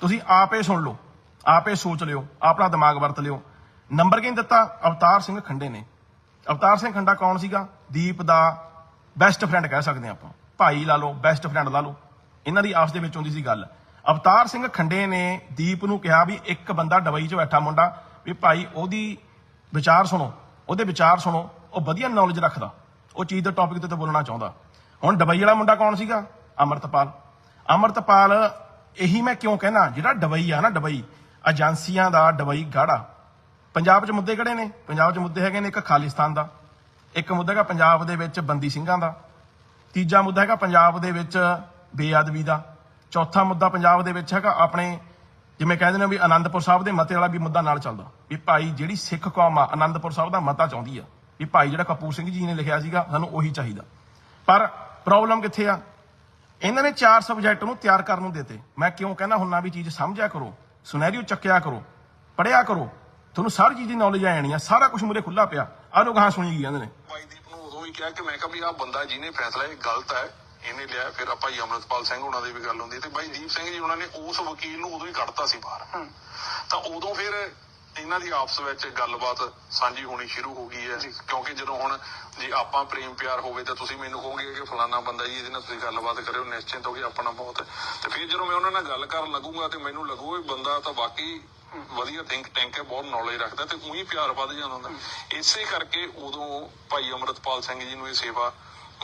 ਤੁਸੀਂ ਆਪੇ ਸੁਣ ਲਓ, ਆਪੇ ਸੋਚ ਲਿਓ, ਆਪਣਾ ਦਿਮਾਗ ਵਰਤ ਲਿਓ। ਨੰਬਰ ਕਿਹਨੇ ਦਿੱਤਾ? ਅਵਤਾਰ ਸਿੰਘ ਖੰਡੇ ਨੇ। ਅਵਤਾਰ ਸਿੰਘ ਖੰਡਾ ਕੌਣ ਸੀਗਾ? ਦੀਪ ਦਾ ਬੈਸਟ ਫਰੈਂਡ ਕਹਿ ਸਕਦੇ ਹਾਂ ਆਪਾਂ। ਭਾਈ ਲਾ ਲਓ ਬੈਸਟ ਫਰੈਂਡ ਲਾ ਲਓ। ਇਹਨਾਂ ਦੀ ਆਪਸ ਦੇ ਵਿੱਚ ਹੁੰਦੀ ਸੀ ਗੱਲ। ਅਵਤਾਰ ਸਿੰਘ ਖੰਡੇ ਨੇ ਦੀਪ ਨੂੰ ਕਿਹਾ ਵੀ ਇੱਕ ਬੰਦਾ ਡਬਈ 'ਚ ਬੈਠਾ ਮੁੰਡਾ, ਵੀ ਭਾਈ ਉਹਦੀ ਵਿਚਾਰ ਸੁਣੋ, ਉਹਦੇ ਵਿਚਾਰ ਸੁਣੋ, ਉਹ ਵਧੀਆ ਨੌਲੇਜ ਰੱਖਦਾ, ਉਹ ਚੀਜ਼ ਦੇ ਟੌਪਿਕ ਤੇ ਤਾਂ ਬੋਲਣਾ ਚਾਹੁੰਦਾ। ਹੁਣ ਡਬਈ ਵਾਲਾ ਮੁੰਡਾ ਕੌਣ ਸੀਗਾ? ਅਮਰਤਪਾਲ। ਅਮਰਤਪਾਲ, ਇਹੀ ਮੈਂ ਕਿਉਂ ਕਹਿਣਾ, ਜਿਹੜਾ ਡਬਈ ਆ ਨਾ ਡਬਈ, ਏਜੰਸੀਆਂ ਦਾ ਡਬਈ ਗਾੜਾ। ਪੰਜਾਬ 'ਚ ਮੁੱਦੇ ਕਿਹੜੇ ਨੇ? ਪੰਜਾਬ 'ਚ ਮੁੱਦੇ ਹੈਗੇ ਨੇ ਇੱਕ ਖਾਲਿਸਤਾਨ ਦਾ, ਇੱਕ ਮੁੱਦਾ ਹੈਗਾ ਪੰਜਾਬ ਦੇ ਵਿੱਚ ਬੰਦੀ ਸਿੰਘਾਂ ਦਾ, ਤੀਜਾ ਮੁੱਦਾ ਹੈਗਾ ਪੰਜਾਬ ਦੇ ਵਿੱਚ ਬੇਅਦਬੀ ਦਾ। ਚੌਥਾ ਮੁੱਦਾ ਪੰਜਾਬ ਦੇ ਵਿੱਚ ਹੈਗਾ, ਆਪਣੇ ਜਿਵੇਂ ਕਹਿੰਦੇ ਨੇ ਵੀ ਆਨੰਦਪੁਰ ਸਾਹਿਬ ਦੇ ਮਤੇ ਵਾਲਾ ਵੀ ਮੁੱਦਾ ਨਾਲ ਚੱਲਦਾ। ਵੀ ਭਾਈ ਜਿਹੜੀ ਸਿੱਖ ਕੌਮ ਆ, ਆਨੰਦਪੁਰ ਸਾਹਿਬ ਦਾ ਮਤਾ ਚਾਹੁੰਦੀ ਆ, ਵੀ ਭਾਈ ਜਿਹੜਾ ਕਪੂਰ ਸਿੰਘ ਜੀ ਨੇ ਲਿਖਿਆ ਸੀਗਾ, ਸਾਨੂੰ ਉਹੀ ਚਾਹੀਦਾ। ਪਰ ਪ੍ਰੋਬਲਮ ਕਿੱਥੇ ਆ? ਇਹਨਾਂ ਨੇ ਚਾਰ ਸਬਜੈਕਟ ਨੂੰ ਤਿਆਰ ਕਰਨ ਨੂੰ ਦਿੱਤੇ। ਮੈਂ ਕਿਉਂ ਕਹਿੰਦਾ ਹੁੰਨਾ ਵੀ ਚੀਜ਼ ਸਮਝਿਆ ਕਰੋ ਸੁਨਹਿਰੀਓ ਚੱਕਿਆ ਕਰੋ ਪੜਿਆ ਕਰੋ, ਤੁਹਾਨੂੰ ਸਾਰੀ ਚੀਜ਼ ਦੀ ਨੌਲੇਜ ਆ ਜਾਣੀ ਆ, ਸਾਰਾ ਕੁਝ ਮੁਰੇ ਖੁੱਲਾ ਪਿਆ ਆ ਲੋਕ ਹਾਂ ਸੁਣੀ ਜਾਂਦੇ ਨੇ। ਭਾਈ ਦੀਪ ਨੂੰ ਉਦੋਂ ਹੀ ਕਿਹਾ ਕਿ ਮੈਂ ਕਿਹਾ ਵੀ ਆਹ ਬੰਦਾ ਜਿਹਨੇ ਫੈਸਲਾ, ਇਹ ਗਲਤ ਹੈ ਇਹਨੇ ਲਿਆ ਫਿਰ ਆਪਾਂ ਜੀ ਅਮਰਤਪਾਲ ਸਿੰਘ ਉਹਨਾਂ ਦੀ ਵੀ ਗੱਲ ਹੁੰਦੀ ਤੇ ਬਾਈ ਦੀਪ ਸਿੰਘ ਜੀ ਉਹਨਾਂ ਨੇ ਉਸ ਵਕੀਲ ਨੂੰ ਉਦੋਂ ਹੀ ਕੱਢਤਾ ਸੀ ਬਾਹਰ। ਤਾਂ ਉਦੋਂ ਫਿਰ ਇਹਨਾਂ ਦੀ ਆਪਸ ਵਿੱਚ ਗੱਲਬਾਤ ਸਾਂਝੀ ਹੋਣੀ ਸ਼ੁਰੂ ਹੋ ਗਈ ਹੈ ਕਿਉਂਕਿ ਜਦੋਂ ਹੁਣ ਜੇ ਆਪਾਂ ਪ੍ਰੇਮ ਪਿਆਰ ਹੋਵੇ ਤਾਂ ਤੁਸੀਂ ਮੈਨੂੰ ਕਹੋਗੇ ਕਿ ਫਲਾਨਾ ਬੰਦਾ ਜੀ ਇਹਦੇ ਨਾਲ ਤੁਸੀਂ ਗੱਲਬਾਤ ਕਰਿਓ ਨਿਸ਼ਚਿੰਤ ਹੋ ਕੇ ਆਪਣਾ ਬਹੁਤ। ਤੇ ਫਿਰ ਜਦੋਂ ਮੈਂ ਉਹਨਾਂ ਨਾਲ ਗੱਲ ਕਰਨ ਲੱਗੂਗਾ ਤੇ ਮੈਨੂੰ ਲੱਗੂ ਇਹ ਬੰਦਾ ਤਾਂ ਵਾਕਈ ਵਧੀਆ ਥਿੰਕ ਟੈਂਕ ਹੈ ਬਹੁਤ ਨੌਲੇਜ ਰੱਖਦਾ ਤੇ ਉਹੀ ਪਿਆਰ ਵੱਧ ਜਾਂਦਾ ਹੁੰਦਾ। ਇਸੇ ਕਰਕੇ ਉਦੋਂ ਭਾਈ ਅਮਰਤਪਾਲ ਸਿੰਘ ਜੀ ਨੂੰ ਇਹ ਸੇਵਾ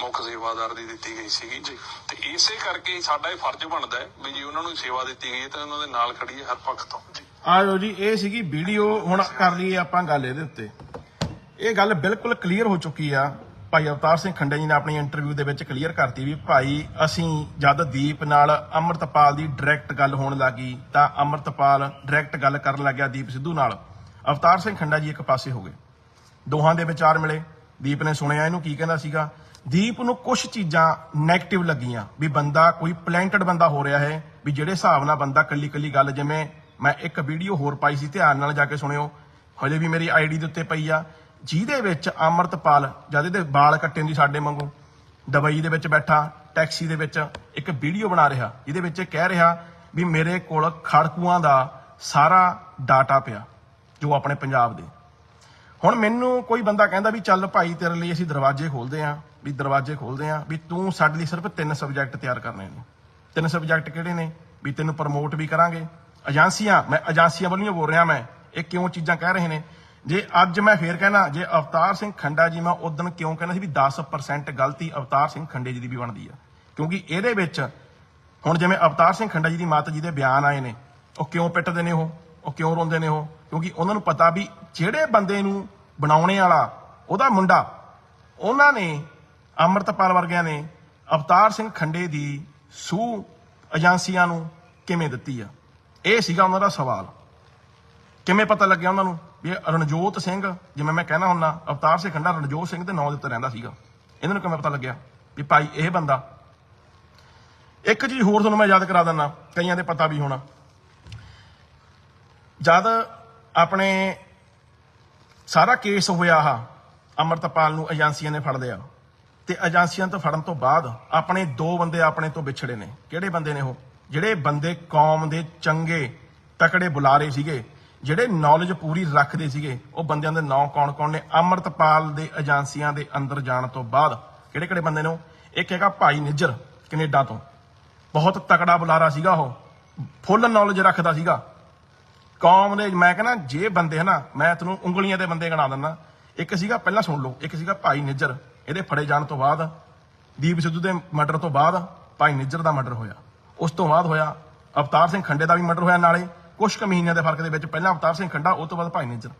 ਮੁੱਖ ਸੇਵਾਦਾਰ ਦੀ ਦਿੱਤੀ ਗਈ ਸੀਗੀ ਜੀ। ਤੇ ਇਸੇ ਕਰਕੇ ਸਾਡਾ ਇਹ ਫਰਜ਼ ਬਣਦਾ ਹੈ ਵੀ ਜੇ ਉਹਨਾਂ ਨੂੰ ਸੇਵਾ ਦਿੱਤੀ ਗਈ ਤਾਂ ਉਹਨਾਂ ਦੇ ਨਾਲ ਖੜੀਏ ਹਰ ਪੱਖ ਤੋਂ। ਜੀ। ਆਜੋ ਜੀ, ਇਹ ਸੀਗੀ ਵੀਡੀਓ, ਹੁਣ ਕਰ ਲਈਏ ਆਪਾਂ ਗੱਲ ਇਹਦੇ ਉੱਤੇ। ਇਹ ਗੱਲ ਬਿਲਕੁਲ ਕਲੀਅਰ ਹੋ ਚੁੱਕੀ ਆ। ਭਾਈ ਅਵਤਾਰ ਸਿੰਘ ਖੰਡੇ ਜੀ ਨੇ ਆਪਣੀ ਇੰਟਰਵਿਊ ਦੇ ਵਿੱਚ ਕਲੀਅਰ ਕਰਤੀ ਵੀ ਭਾਈ ਅਸੀਂ ਜਦ ਦੀਪ ਨਾਲ ਅਮਰਤਪਾਲ ਦੀ ਡਾਇਰੈਕਟ ਗੱਲ ਹੋਣ ਲੱਗੀ, ਤਾਂ ਅਮਰਤਪਾਲ ਡਾਇਰੈਕਟ ਗੱਲ ਕਰਨ ਲੱਗਿਆ ਦੀਪ ਸਿੱਧੂ ਨਾਲ। ਅਵਤਾਰ ਸਿੰਘ ਖੰਡਾ ਜੀ ਇੱਕ ਪਾਸੇ ਹੋ ਗਏ। ਦੋਹਾਂ ਦੇ ਵਿਚਾਰ ਮਿਲੇ। ਦੀਪ ਨੇ ਸੁਣਿਆ ਇਹਨੂੰ ਕੀ ਕਹਿੰਦਾ ਸੀਗਾ ਦੀਪ ਨੂੰ ਕੁਝ ਚੀਜ਼ਾਂ 네ਗੇਟਿਵ ਲੱਗੀਆਂ ਵੀ ਬੰਦਾ ਕੋਈ ਪਲੈਂਟਡ ਬੰਦਾ ਹੋ ਰਿਹਾ ਹੈ ਵੀ ਜਿਹੜੇ ਹਿਸਾਬ ਨਾਲ ਬੰਦਾ ਕੱਲੀ ਕੱਲੀ ਗੱਲ ਜਿਵੇਂ ਮੈਂ ਇੱਕ ਵੀਡੀਓ ਹੋਰ ਪਾਈ ਸੀ ਧਿਆਨ ਨਾਲ ਜਾ ਕੇ ਸੁਣਿਓ, ਹਜੇ ਵੀ ਮੇਰੀ ਆਈਡੀ ਦੇ ਉੱਤੇ ਪਈ ਆ, ਜਿਹਦੇ ਵਿੱਚ ਅਮਰਤਪਾਲ ਜਦ ਇਹਦੇ ਵਾਲ ਕੱਟੇ ਦੀ ਸਾਡੇ ਵਾਂਗੂ, ਦੁਬਈ ਦੇ ਵਿੱਚ ਬੈਠਾ ਟੈਕਸੀ ਦੇ ਵਿੱਚ ਇੱਕ ਵੀਡੀਓ ਬਣਾ ਰਿਹਾ, ਜਿਹਦੇ ਵਿੱਚ ਇਹ ਕਹਿ ਰਿਹਾ ਵੀ ਮੇਰੇ ਕੋਲ ਖੜਕੂਆਂ ਦਾ ਸਾਰਾ ਡਾਟਾ ਪਿਆ, ਜੋ ਆਪਣੇ ਪੰਜਾਬ ਦੇ। ਹੁਣ ਮੈਨੂੰ ਕੋਈ ਬੰਦਾ ਕਹਿੰਦਾ ਵੀ ਚੱਲ ਭਾਈ ਤੇਰੇ ਲਈ ਅਸੀਂ ਦਰਵਾਜ਼ੇ ਖੋਲਦੇ ਆਂ, ਵੀ ਦਰਵਾਜ਼ੇ ਖੋਲਦੇ ਆਂ, ਵੀ ਤੂੰ ਸਾਡੇ ਲਈ ਸਿਰਫ ਤਿੰਨ ਸਬਜੈਕਟ ਤਿਆਰ ਕਰਨੇ ਨੇ। ਤਿੰਨ ਸਬਜੈਕਟ ਕਿਹੜੇ ਨੇ? ਵੀ ਤੈਨੂੰ ਪ੍ਰਮੋਟ ਵੀ ਕਰਾਂਗੇ। ਏਜੰਸੀਆਂ ਮੈਂ ਏਜੰਸੀਆਂ ਵੱਲੋਂ ਬੋਲ ਰਿਹਾ ਮੈਂ, ਇਹ ਕਿਉਂ ਚੀਜ਼ਾਂ ਕਹਿ ਰਹੇ ਨੇ? ਜੇ ਅੱਜ ਮੈਂ ਫੇਰ ਕਹਿਣਾ, ਜੇ ਅਵਤਾਰ ਸਿੰਘ ਖੰਡਾ ਜੀ, ਮੈਂ ਉਦੋਂ ਕਿਉਂ ਕਹਿੰਦਾ ਸੀ ਵੀ 10% ਗਲਤੀ ਅਵਤਾਰ ਸਿੰਘ ਖੰਡੇ ਜੀ ਦੀ ਵੀ ਬਣਦੀ ਆ? ਕਿਉਂਕਿ ਇਹਦੇ ਵਿੱਚ, ਹੁਣ ਜਿਵੇਂ ਅਵਤਾਰ ਸਿੰਘ ਖੰਡਾ ਜੀ ਦੀ ਮਾਤਾ ਜੀ ਦੇ ਬਿਆਨ ਆਏ ਨੇ, ਉਹ ਕਿਉਂ ਪਿੱਟਦੇ ਨੇ ਉਹ? ਉਹ ਕਿਉਂ ਰੋਂਦੇ ਨੇ ਉਹ? ਕਿਉਂਕਿ ਉਹਨਾਂ ਨੂੰ ਪਤਾ ਵੀ ਜਿਹੜੇ ਬੰਦੇ ਨੂੰ ਬਣਾਉਣੇ ਵਾਲਾ ਉਹਦਾ ਮੁੰਡਾ, ਉਹਨਾਂ ਨੇ ਅੰਮ੍ਰਿਤਪਾਲ ਵਰਗਿਆਂ ਨੇ ਅਵਤਾਰ ਸਿੰਘ ਖੰਡੇ ਦੀ ਸੂ ਏਜੰਸੀਆਂ ਨੂੰ ਕਿਵੇਂ ਦਿੱਤੀ ਆ? ਇਹ ਸੀਗਾ ਉਹਨਾਂ ਦਾ ਸਵਾਲ। ਕਿਵੇਂ ਪਤਾ ਲੱਗਿਆ ਉਹਨਾਂ ਨੂੰ ਵੀ ਰਣਜੋਤ ਸਿੰਘ, ਜਿਵੇਂ ਮੈਂ ਕਹਿਣਾ ਹੁੰਦਾ, ਅਵਤਾਰ ਸਿੰਘ ਖੰਡਾ ਰਣਜੋਤ ਸਿੰਘ ਦੇ ਨਾਂ ਦੇ ਉੱਤੇ ਰਹਿੰਦਾ ਸੀਗਾ। ਇਹਨਾਂ ਨੂੰ ਕਿਵੇਂ ਪਤਾ ਲੱਗਿਆ ਵੀ ਭਾਈ ਇਹ ਬੰਦਾ? ਇੱਕ ਚੀਜ਼ ਹੋਰ ਤੁਹਾਨੂੰ ਮੈਂ ਯਾਦ ਕਰਾ ਦਿੰਦਾ, ਕਈਆਂ ਦੇ ਪਤਾ ਵੀ ਹੋਣਾ। ਜਦ ਆਪਣੇ ਸਾਰਾ ਕੇਸ ਹੋਇਆ ਆ। ਅਮਰਤਪਾਲ ਨੂੰ ਏਜੰਸੀਆਂ ਨੇ ਫੜ ਲਿਆ। ਤੇ ਏਜੰਸੀਆਂ ਤੋਂ ਫੜਨ ਤੋਂ ਬਾਅਦ ਆਪਣੇ ਦੋ ਬੰਦੇ ਆਪਣੇ ਤੋਂ ਵਿਛੜੇ ਨੇ। ਕਿਹੜੇ ਬੰਦੇ ਨੇ ਉਹ? ਜਿਹੜੇ ਬੰਦੇ ਕੌਮ ਦੇ ਚੰਗੇ, ਤਕੜੇ ਬੁਲਾਰੇ ਸੀਗੇ, ਜਿਹੜੇ ਨੌਲੇਜ ਪੂਰੀ ਰੱਖਦੇ ਸੀਗੇ, ਉਹ ਬੰਦਿਆਂ ਦੇ ਨਾਂ ਕੌਣ ਕੌਣ ਨੇ? ਅਮਰਤਪਾਲ ਦੇ ਏਜੰਸੀਆਂ ਦੇ ਅੰਦਰ ਜਾਣ ਤੋਂ ਬਾਅਦ ਕਿਹੜੇ ਕਿਹੜੇ ਬੰਦੇ ਨੇ ਉਹ? ਇੱਕ ਹੈਗਾ ਭਾਈ ਨਿੱਜਰ ਕੈਨੇਡਾ ਤੋਂ। ਬਹੁਤ ਤਕੜਾ ਬੁਲਾਰਾ ਸੀਗਾ ਉਹ। ਫੁੱਲ ਨੌਲੇਜ ਰੱਖਦਾ ਸੀਗਾ। ਕੌਮ ਦੇ ਮੈਂ ਕਹਿੰਦਾ ਜੇ ਬੰਦੇ ਹਨਾ, ਮੈਂ ਤੁਹਾਨੂੰ ਉਂਗਲੀਆਂ ਦੇ ਬੰਦੇ ਗਿਣਾ ਦਿੰਦਾ। ਇੱਕ ਸੀਗਾ, ਪਹਿਲਾਂ ਸੁਣ ਲਓ, ਇੱਕ ਸੀਗਾ ਭਾਈ ਨਿੱਜਰ। ਇਹਦੇ ਫੜੇ ਜਾਣ ਤੋਂ ਬਾਅਦ, ਦੀਪ ਸਿੱਧੂ ਦੇ ਮਰਡਰ ਤੋਂ ਬਾਅਦ ਭਾਈ ਨਿੱਜਰ ਦਾ ਮਰਡਰ ਹੋਇਆ। ਉਸ ਤੋਂ ਬਾਅਦ ਹੋਇਆ ਅਵਤਾਰ ਸਿੰਘ ਖੰਡੇ ਦਾ ਵੀ ਮਰਡਰ ਹੋਇਆ ਨਾਲੇ। ਕੁਝ ਕੁ ਮਹੀਨਿਆਂ ਦੇ ਫ਼ਰਕ ਦੇ ਵਿੱਚ ਪਹਿਲਾਂ ਅਵਤਾਰ ਸਿੰਘ ਖੰਡਾ ਉਸ ਤੋਂ ਬਾਅਦ ਭਾਈ ਨਿੱਜਰ।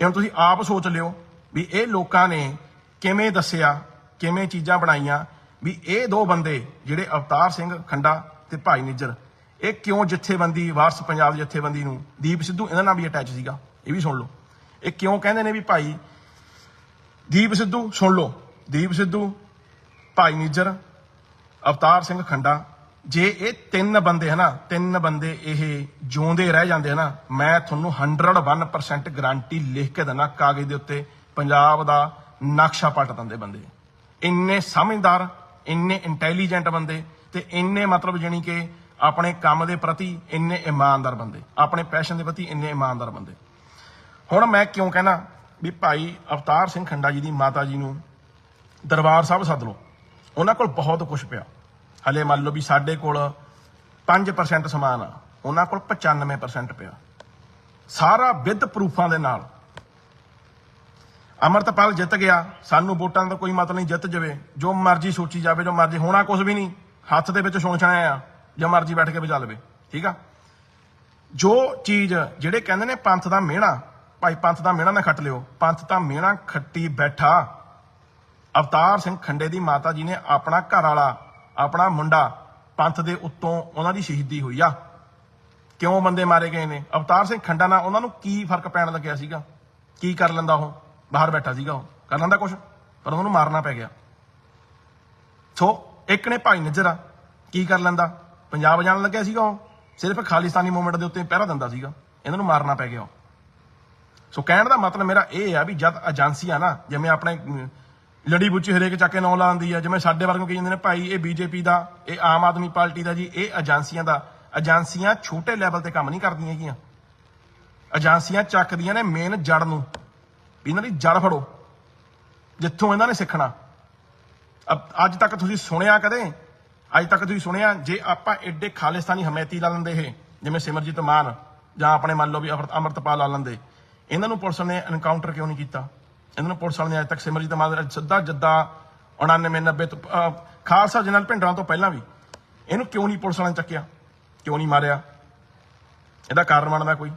ਇਹ ਹੁਣ ਤੁਸੀਂ ਆਪ ਸੋਚ ਲਿਓ ਵੀ ਇਹ ਲੋਕਾਂ ਨੇ ਕਿਵੇਂ ਦੱਸਿਆ, ਕਿਵੇਂ ਚੀਜ਼ਾਂ ਬਣਾਈਆਂ, ਵੀ ਇਹ ਦੋ ਬੰਦੇ ਜਿਹੜੇ ਅਵਤਾਰ ਸਿੰਘ ਖੰਡਾ ਤੇ ਭਾਈ ਨਿੱਜਰ ਇਹ ਕਿਉਂ ਜਥੇਬੰਦੀ, ਵਾਰਸ ਪੰਜਾਬ ਦੀ ਜਥੇਬੰਦੀ ਨੂੰ, ਦੀਪ ਸਿੱਧੂ, ਇਹਨਾਂ ਨਾਲ ਵੀ ਅਟੈਚ ਸੀਗਾ, ਇਹ ਵੀ ਸੁਣ ਲਓ। ਇਹ ਕਿਉਂ ਕਹਿੰਦੇ ਨੇ ਵੀ ਭਾਈ ਦੀਪ ਸਿੱਧੂ, ਸੁਣ ਲਓ, ਦੀਪ ਸਿੱਧੂ, ਭਾਈ ਨਿੱਜਰ, ਅਵਤਾਰ ਸਿੰਘ ਖੰਡਾ, ਜੇ ਇਹ ਤਿੰਨ ਬੰਦੇ ਹਨਾ, ਤਿੰਨ ਬੰਦੇ ਇਹ ਜਿਉਂਦੇ ਰਹਿ ਜਾਂਦੇ ਹਨਾ, ਮੈਂ ਤੁਹਾਨੂੰ 101% ਗਾਰੰਟੀ ਲਿਖ ਕੇ ਦਿੰਦਾ ਕਾਗਜ਼ ਦੇ ਉੱਤੇ, ਪੰਜਾਬ ਦਾ ਨਕਸ਼ਾ ਪੱਟ ਦਿੰਦੇ ਬੰਦੇ। ਇੰਨੇ ਸਮਝਦਾਰ, ਇੰਨੇ ਇੰਟੈਲੀਜੈਂਟ ਬੰਦੇ ਤੇ ਇੰਨੇ ਮਤਲਬ ਜਾਣੀ ਕਿ ਆਪਣੇ ਕੰਮ ਦੇ ਪ੍ਰਤੀ ਇੰਨੇ ਇਮਾਨਦਾਰ ਬੰਦੇ, ਆਪਣੇ ਪੈਸ਼ਨ ਦੇ ਪ੍ਰਤੀ ਇੰਨੇ ਇਮਾਨਦਾਰ ਬੰਦੇ। ਹੁਣ ਮੈਂ ਕਿਉਂ ਕਹਿਣਾ ਵੀ ਭਾਈ ਅਵਤਾਰ ਸਿੰਘ ਖੰਡਾ ਜੀ ਦੀ ਮਾਤਾ ਜੀ ਨੂੰ ਦਰਬਾਰ ਸਾਹਿਬ ਸੱਦ ਲਓ। ਉਹਨਾਂ ਕੋਲ ਬਹੁਤ ਕੁਝ ਪਿਆ। ਹਲੇ ਮੰਨ ਲਓ ਵੀ ਸਾਡੇ ਕੋਲ 5% ਸਮਾਨ ਆ। ਉਹਨਾਂ ਕੋਲ 95% ਪਿਆ। ਸਾਰਾ ਵਿਦ ਪ੍ਰੂਫਾਂ ਦੇ ਨਾਲ। ਅਮਰਤਪਾਲ ਜਿੱਤ ਗਿਆ। ਸਾਨੂੰ ਵੋਟਾਂ ਦਾ ਕੋਈ ਮਤਲਬ ਨਹੀਂ ਜਿੱਤ ਜਾਵੇ। ਜੋ ਮਰਜ਼ੀ ਸੋਚੀ ਜਾਵੇ, ਜੋ ਮਰਜ਼ੀ। ਹੋਣਾ ਕੁਝ ਵੀ ਨਹੀਂ। ਹੱਥ ਦੇ ਵਿੱਚ ਸੋਚਣਾ ਆ। ਜੋ ਮਰਜ਼ੀ ਬੈਠ ਕੇ ਵਜਾ ਲਵੇ, ਠੀਕ ਆ? ਜੋ ਚੀਜ਼ ਜਿਹੜੇ ਕਹਿੰਦੇ ਨੇ ਪੰਥ ਦਾ ਮਿਹਣਾ, ਭਾਈ ਪੰਥ ਦਾ ਮਿਹਣਾ ਨਾ ਖੱਟ ਲਿਓ। ਪੰਥ ਤਾਂ ਮਿਹਣਾ ਖੱਟੀ ਬੈਠਾ। ਅਵਤਾਰ ਸਿੰਘ ਖੰਡੇ ਦੀ ਮਾਤਾ ਜੀ ਨੇ ਆਪਣਾ ਘਰ ਵਾਲਾ ਆਪਣਾ ਮੁੰਡਾ ਪੰਥ ਦੇ ਉੱਤੋਂ ਉਹਨਾਂ ਦੀ ਸ਼ਹੀਦੀ ਹੋਈ ਆ। ਕਿਉਂ ਬੰਦੇ ਮਾਰੇ ਗਏ ਨੇ? ਅਵਤਾਰ ਸਿੰਘ ਖੰਡਾ ਨਾਲ ਉਹਨਾਂ ਨੂੰ ਕੀ ਫ਼ਰਕ ਪੈਣ ਲੱਗਿਆ ਸੀਗਾ? ਕੀ ਕਰ ਲੈਂਦਾ ਉਹ? ਬਾਹਰ ਬੈਠਾ ਸੀਗਾ ਉਹ। ਕਰ ਲੈਂਦਾ ਕੁਝ ਪਰ ਉਹਨਾਂ ਨੂੰ ਮਾਰਨਾ ਪੈ ਗਿਆ। ਸੋ ਇੱਕ ਨੇ ਭਾਈ ਨਜ਼ਰ ਕੀ ਕਰ ਲੈਂਦਾ? ਪੰਜਾਬ ਜਾਣ ਲੱਗਿਆ ਸੀਗਾ ਉਹ। ਸਿਰਫ ਖਾਲਿਸਤਾਨੀ ਮੂਵਮੈਂਟ ਦੇ ਉੱਤੇ ਪਹਿਰਾ ਦਿੰਦਾ ਸੀਗਾ। ਇਹਨਾਂ ਨੂੰ ਮਾਰਨਾ ਪੈ ਗਿਆ ਉਹ। ਸੋ ਕਹਿਣ ਦਾ ਮਤਲਬ ਮੇਰਾ ਇਹ ਆ ਵੀ ਜਦ ਏਜੰਸੀਆਂ ਨਾ, ਜਿਵੇਂ ਆਪਣੇ ਲੜੀ ਬੁੱਚੀ ਹਰੇਕ ਚੱਕ ਕੇ ਨਾਂ ਲਾਉਂਦੀ ਆ, ਜਿਵੇਂ ਸਾਡੇ ਵਰਗੇ ਕਹੀ ਜਾਂਦੇ ਨੇ, ਭਾਈ ਇਹ ਬੀਜੇਪੀ ਦਾ, ਇਹ ਆਮ ਆਦਮੀ ਪਾਰਟੀ ਦਾ ਜੀ, ਇਹ ਏਜੰਸੀਆਂ ਦਾ। ਏਜੰਸੀਆਂ ਛੋਟੇ ਲੈਵਲ ਤੇ ਕੰਮ ਨਹੀਂ ਕਰਦੀਆਂ ਹੈਗੀਆਂ। ਏਜੰਸੀਆਂ ਚੱਕਦੀਆਂ ਨੇ ਮੇਨ ਜੜ ਨੂੰ। ਵੀ ਇਹਨਾਂ ਦੀ ਜੜ ਫੜੋ। ਜਿੱਥੋਂ ਇਹਨਾਂ ਨੇ ਸਿੱਖਣਾ। ਅਬ- ਅੱਜ ਤੱਕ ਤੁਸੀਂ ਸੁਣਿਆ ਕਦੇ ਅੱਜ ਤੱਕ ਤੁਸੀਂ ਸੁਣਿਆ ਜੇ ਆਪਾਂ ਐਡੇ ਖਾਲਿਸਤਾਨੀ ਹਮਾਇਤੀ ਲਾ ਲੈਂਦੇ ਇਹ ਜਿਵੇਂ ਸਿਮਰਜੀਤ ਮਾਨ ਜਾਂ ਆਪਣੇ ਮੰਨ ਲਓ ਵੀ ਅਮਰਤ- ਅਮਰਤਪਾਲ ਲਾ ਲੈਂਦੇ ਇਹਨਾਂ ਨੂੰ ਪੁਲਿਸ ਨੇ ਐਨਕਾਊਂਟਰ ਕਿਉਂ ਨਹੀਂ ਕੀਤਾ? ਇਹਨਾਂ ਨੂੰ ਪੁਲਿਸ ਵਾਲਿਆਂ ਨੇ ਅੱਜ ਤੱਕ ਸਿਮਰਜੀਤ ਮਾਨ ਦਾ ਸਿੱਧਾ ਜੱਦਾ 99 90 ਤੋਂ ਅਹ, ਖਾਲਸਾ ਜਨਰਲ ਭਿੰਡਰਾਂ ਤੋਂ ਪਹਿਲਾਂ ਵੀ ਇਹਨੂੰ ਕਿਉਂ ਨਹੀਂ ਪੁਲਿਸ ਵਾਲਿਆਂ ਨੇ ਚੱਕਿਆ? ਕਿਉਂ ਨਹੀਂ ਮਾਰਿਆ? ਇਹਦਾ ਕਾਰਨ ਬਣਦਾ ਕੋਈ?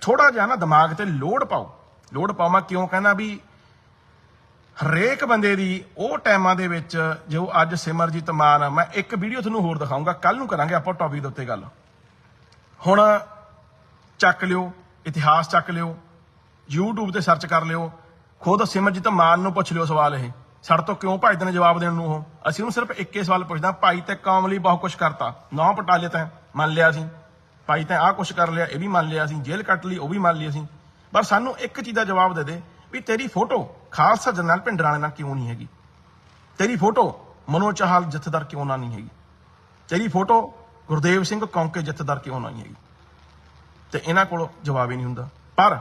ਥੋੜਾ ਜਿਹਾ ਨਾ ਦਿਮਾਗ ਤੇ ਲੋਡ ਪਾਓ। ਲੋਡ ਪਾਵਾਂ ਕਿਉਂ? ਕਹਿੰਦਾ ਵੀ ਹਰੇਕ ਬੰਦੇ ਦੀ ਉਹ ਟਾਈਮਾਂ ਦੇ ਵਿੱਚ ਜੋ ਅੱਜ ਸਿਮਰਜੀਤ ਮਾਨ, ਮੈਂ ਇੱਕ ਵੀਡੀਓ ਤੁਹਾਨੂੰ ਹੋਰ ਦਿਖਾਉਂਗਾ ਕੱਲ ਨੂੰ ਕਰਾਂਗੇ ਆਪਾਂ ਟੌਪਿਕ ਦੇ ਉੱਤੇ ਗੱਲ। ਹੁਣ ਚੱਕ ਲਿਓ, ਇਤਿਹਾਸ ਚੱਕ ਲਿਓ, YouTube ਤੇ ਸਰਚ ਕਰ ਲਿਓ, ਖੁਦ ਸਿਮਰਜੀਤ ਮਾਨ ਨੂੰ ਪੁੱਛ ਲਿਓ ਸਵਾਲ ਇਹ, ਸਾਡੇ ਤੋਂ ਕਿਉਂ ਭੱਜਦੇ ਨੇ ਜਵਾਬ ਦੇਣ ਨੂੰ ਉਹ? ਅਸੀਂ ਉਹਨੂੰ ਸਿਰਫ ਇੱਕੇ ਸਵਾਲ ਪੁੱਛਦਾ, ਭਾਈ ਤੇ ਕੌਮ ਲਈ ਬਹੁਤ ਕੁਝ ਕਰਤਾ, ਨੌ ਪਟਾਲੇ ਤੈਂ ਮੰਨ ਲਿਆ ਸੀ, ਭਾਈ ਤੈਂ ਆਹ ਕੁਝ ਕਰ ਲਿਆ, ਇਹ ਵੀ ਮੰਨ ਲਿਆ ਸੀ, ਜੇਲ੍ਹ ਕੱਟ ਲਈ, ਉਹ ਵੀ ਮੰਨ ਲਈ ਅਸੀਂ ਪਰ ਸਾਨੂੰ ਇੱਕ ਚੀਜ਼ ਦਾ ਜਵਾਬ ਦੇ ਦੇ ਵੀ ਤੇਰੀ ਫੋਟੋ ਖਾਲਸਾ ਜਨਰਲ ਭਿੰਡਰਾਣੇ ਨਾਲ ਕਿਉਂ ਨਹੀਂ ਹੈਗੀ? ਤੇਰੀ ਫੋਟੋ ਮਨੋ ਚਾਹਲ ਜਥੇਦਾਰ ਕਿਉਂ ਨਾ ਨਹੀਂ ਹੈਗੀ? ਤੇਰੀ ਫੋਟੋ ਗੁਰਦੇਵ ਸਿੰਘ ਕੌਂਕੇ ਜਥੇਦਾਰ ਕਿਉਂ ਨਾ ਨਹੀਂ ਹੈਗੀ? ਤੇ ਇਹਨਾਂ ਕੋਲ ਜਵਾਬ ਹੀ ਨਹੀਂ ਹੁੰਦਾ। ਪਰ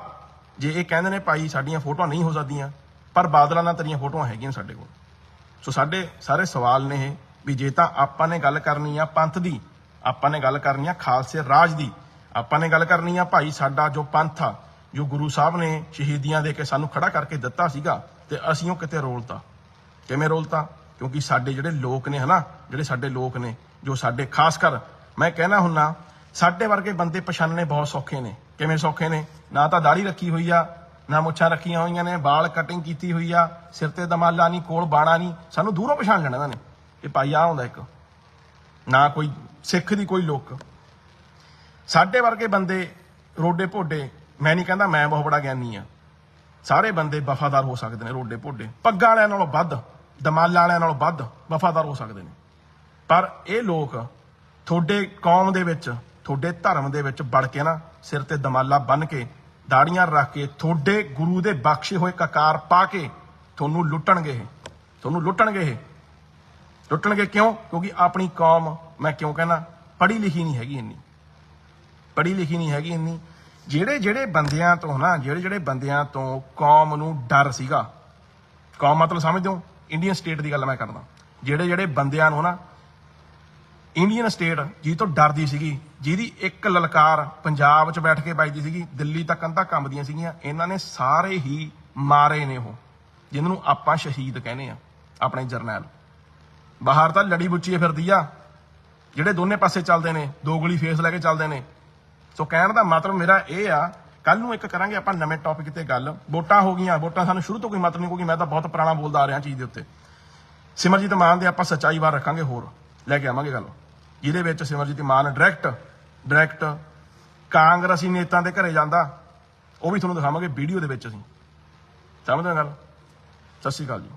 ਜੇ ਇਹ ਕਹਿੰਦੇ ਨੇ ਭਾਈ ਸਾਡੀਆਂ ਫੋਟੋਆਂ ਨਹੀਂ ਹੋ ਸਕਦੀਆਂ, ਪਰ ਬਾਦਲਾਂ ਨਾਲ ਤੇਰੀਆਂ ਫੋਟੋਆਂ ਹੈਗੀਆਂ ਸਾਡੇ ਕੋਲ। ਸੋ ਸਾਡੇ ਸਾਰੇ ਸਵਾਲ ਨੇ ਇਹ ਵੀ ਜੇ ਤਾਂ ਆਪਾਂ ਨੇ ਗੱਲ ਕਰਨੀ ਆ ਪੰਥ ਦੀ, ਆਪਾਂ ਨੇ ਗੱਲ ਕਰਨੀ ਆ ਖਾਲਸੇ ਰਾਜ ਦੀ, ਆਪਾਂ ਨੇ ਗੱਲ ਕਰਨੀ ਆ ਭਾਈ ਸਾਡਾ ਜੋ ਪੰਥ ਆ ਜੋ ਗੁਰੂ ਸਾਹਿਬ ਨੇ ਸ਼ਹੀਦੀਆਂ ਦੇ ਕੇ ਸਾਨੂੰ ਖੜਾ ਕਰਕੇ ਦਿੱਤਾ ਸੀਗਾ ਤੇ ਅਸੀਂ ਉਹ ਕਿਤੇ ਰੋਲਤਾ? ਕਿਵੇਂ ਰੋਲਤਾ? ਕਿਉਂਕਿ ਸਾਡੇ ਜਿਹੜੇ ਲੋਕ ਨੇ ਹਨਾ, ਜਿਹੜੇ ਸਾਡੇ ਲੋਕ ਨੇ, ਜੋ ਸਾਡੇ, ਖਾਸ ਕਰ ਮੈਂ ਕਹਿਣਾ ਹੁੰਨਾ, ਸਾਡੇ ਵਰਗੇ ਬੰਦੇ ਪਛਾਣਨੇ ਬਹੁਤ ਸੌਖੇ ਨੇ। ਕਿਵੇਂ ਸੌਖੇ ਨੇ? ਨਾ ਤਾਂ ਦਾੜੀ ਰੱਖੀ ਹੋਈ ਆ, ਨਾ ਮੁੱਛਾਂ ਰੱਖੀਆਂ ਹੋਈਆਂ ਨੇ, ਵਾਲ ਕਟਿੰਗ ਕੀਤੀ ਹੋਈ ਆ, ਸਿਰ ਤੇ ਦਮਾਲਾ ਨਹੀਂ ਕੋਲ ਬਾਣਾ ਨਹੀਂ ਸਾਨੂੰ ਦੂਰੋਂ ਪਛਾਣ ਲੈਣਾ ਇਹਨਾਂ ਨੇ। ਇਹ ਭਾਈ ਆ ਹੁੰਦਾ ਇੱਕ। ਨਾ ਕੋਈ ਸਿੱਖ ਦੀ ਕੋਈ ਲੋਕ। ਸਾਡੇ ਵਰਗੇ ਬੰਦੇ ਰੋਡੇ ਭੋਡੇ ਮੈਂ ਨਹੀਂ ਕਹਿੰਦਾ ਮੈਂ ਬਹੁਤ ਬੜਾ ਗਿਆਨੀ ਆ। ਸਾਰੇ ਬੰਦੇ ਵਫਾਦਾਰ ਹੋ ਸਕਦੇ ਨੇ ਰੋਡੇ ਭੋਡੇ। ਪੱਗਾਂ ਵਾਲਿਆਂ ਨਾਲੋਂ ਵੱਧ, ਦਮਾਲਾਂ ਵਾਲਿਆਂ ਨਾਲੋਂ ਵੱਧ ਵਫਾਦਾਰ ਹੋ ਸਕਦੇ ਨੇ। ਪਰ ਇਹ ਲੋਕ ਤੁਹਾਡੇ ਕੌਮ ਦੇ ਵਿੱਚ, ਤੁਹਾਡੇ ਧਰਮ ਦੇ ਵਿੱਚ ਵੜ ਕੇ ਨਾ ਸਿਰ ਤੇ ਦਮਾਲਾ ਬੰਨ ਕੇ, ਦਾੜੀਆਂ ਰੱਖ ਕੇ, ਤੁਹਾਡੇ ਗੁਰੂ ਦੇ ਬਖਸ਼ੇ ਹੋਏ ਕਕਾਰ ਪਾ ਕੇ ਤੁਹਾਨੂੰ ਲੁੱਟਣਗੇ ਇਹ। ਤੁਹਾਨੂੰ ਲੁੱਟਣਗੇ ਇਹ। ਲੁੱਟਣਗੇ ਕਿਉਂ? ਕਿਉਂਕਿ ਆਪਣੀ ਕੌਮ, ਮੈਂ ਕਿਉਂ ਕਹਿੰਦਾ ਪੜ੍ਹੀ ਲਿਖੀ ਨਹੀਂ ਹੈਗੀ ਇੰਨੀ। ਪੜ੍ਹੀ ਲਿਖੀ ਨਹੀਂ ਹੈਗੀ ਇੰਨੀ। ਜਿਹੜੇ ਜਿਹੜੇ ਬੰਦਿਆਂ ਤੋਂ ਨਾ, ਜਿਹੜੇ ਜਿਹੜੇ ਬੰਦਿਆਂ ਤੋਂ ਕੌਮ ਨੂੰ ਡਰ ਸੀਗਾ, ਕੌਮ ਮਤਲਬ ਸਮਝਦੇ ਹੋ ਇੰਡੀਅਨ ਸਟੇਟ ਦੀ ਗੱਲ ਮੈਂ ਕਰਦਾ। ਜਿਹੜੇ ਜਿਹੜੇ ਬੰਦਿਆਂ ਨੂੰ ਨਾ ਇੰਡੀਅਨ ਸਟੇਟ ਜੀ ਤੋਂ ਡਰਦੀ ਸੀਗੀ, ਜਿਹਦੀ ਇੱਕ ਲਲਕਾਰ ਪੰਜਾਬ 'ਚ ਬੈਠ ਕੇ ਵੱਜਦੀ ਸੀਗੀ, ਦਿੱਲੀ ਤੱਕ ਕੰਧਾਂ ਕੰਬਦੀਆਂ ਸੀਗੀਆਂ, ਇਹਨਾਂ ਨੇ ਸਾਰੇ ਹੀ ਮਾਰੇ ਨੇ ਉਹ ਜਿਨ੍ਹਾਂ ਨੂੰ ਆਪਾਂ ਸ਼ਹੀਦ ਕਹਿੰਦੇ ਆ, ਆਪਣੇ ਜਰਨੈਲ। ਬਾਹਰ ਤਾਂ ਲੜੀ ਬੁੱਚੀ ਫਿਰਦੀ ਆ, ਜਿਹੜੇ ਦੋਨੇ ਪਾਸੇ ਚੱਲਦੇ ਨੇ, ਦੋ ਗੋਲੀ ਫੇਸ ਲੈ ਕੇ ਚੱਲਦੇ ਨੇ ਸੋ ਕਹਿਣ ਦਾ ਮਤਲਬ ਮੇਰਾ ਇਹ ਆ ਕੱਲ ਨੂੰ ਇੱਕ ਕਰਾਂਗੇ ਆਪਾਂ ਨਵੇਂ ਟੌਪਿਕ ਤੇ ਗੱਲ। ਵੋਟਾਂ ਹੋ ਗਈਆਂ, ਵੋਟਾਂ ਸਾਨੂੰ ਸ਼ੁਰੂ ਤੋਂ ਕੋਈ ਮਤਲਬ ਨਹੀਂ, ਕਿਉਂਕਿ ਮੈਂ ਤਾਂ ਬਹੁਤ ਪੁਰਾਣਾ ਬੋਲਦਾ ਆ ਰਿਹਾ ਚੀਜ਼ ਦੇ ਉੱਤੇ। ਸਿਮਰਜੀਤ ਮਾਨ ਦੇ ਆਪਾਂ ਸੱਚਾਈ ਵਾਰ ਰੱਖਾਂਗੇ ਹੋਰ। ਲੈ ਕੇ ਆਵਾਂਗੇ ਗੱਲ। ਜਿਹਦੇ ਵਿੱਚ ਸਿਮਰਜੀਤ ਮਾਨ ਡਾਇਰੈਕਟ ਡਾਇਰੈਕਟ ਕਾਂਗਰਸੀ ਨੇਤਾ ਦੇ ਘਰੇ ਜਾਂਦਾ, ਉਹ ਵੀ ਤੁਹਾਨੂੰ ਦਿਖਾਵਾਂਗੇ ਵੀਡੀਓ ਦੇ ਵਿੱਚ ਅਸੀਂ। ਸਮਝਦੇ ਹੋ ਗੱਲ? ਸਤਿ ਸ਼੍ਰੀ ਅਕਾਲ ਜੀ।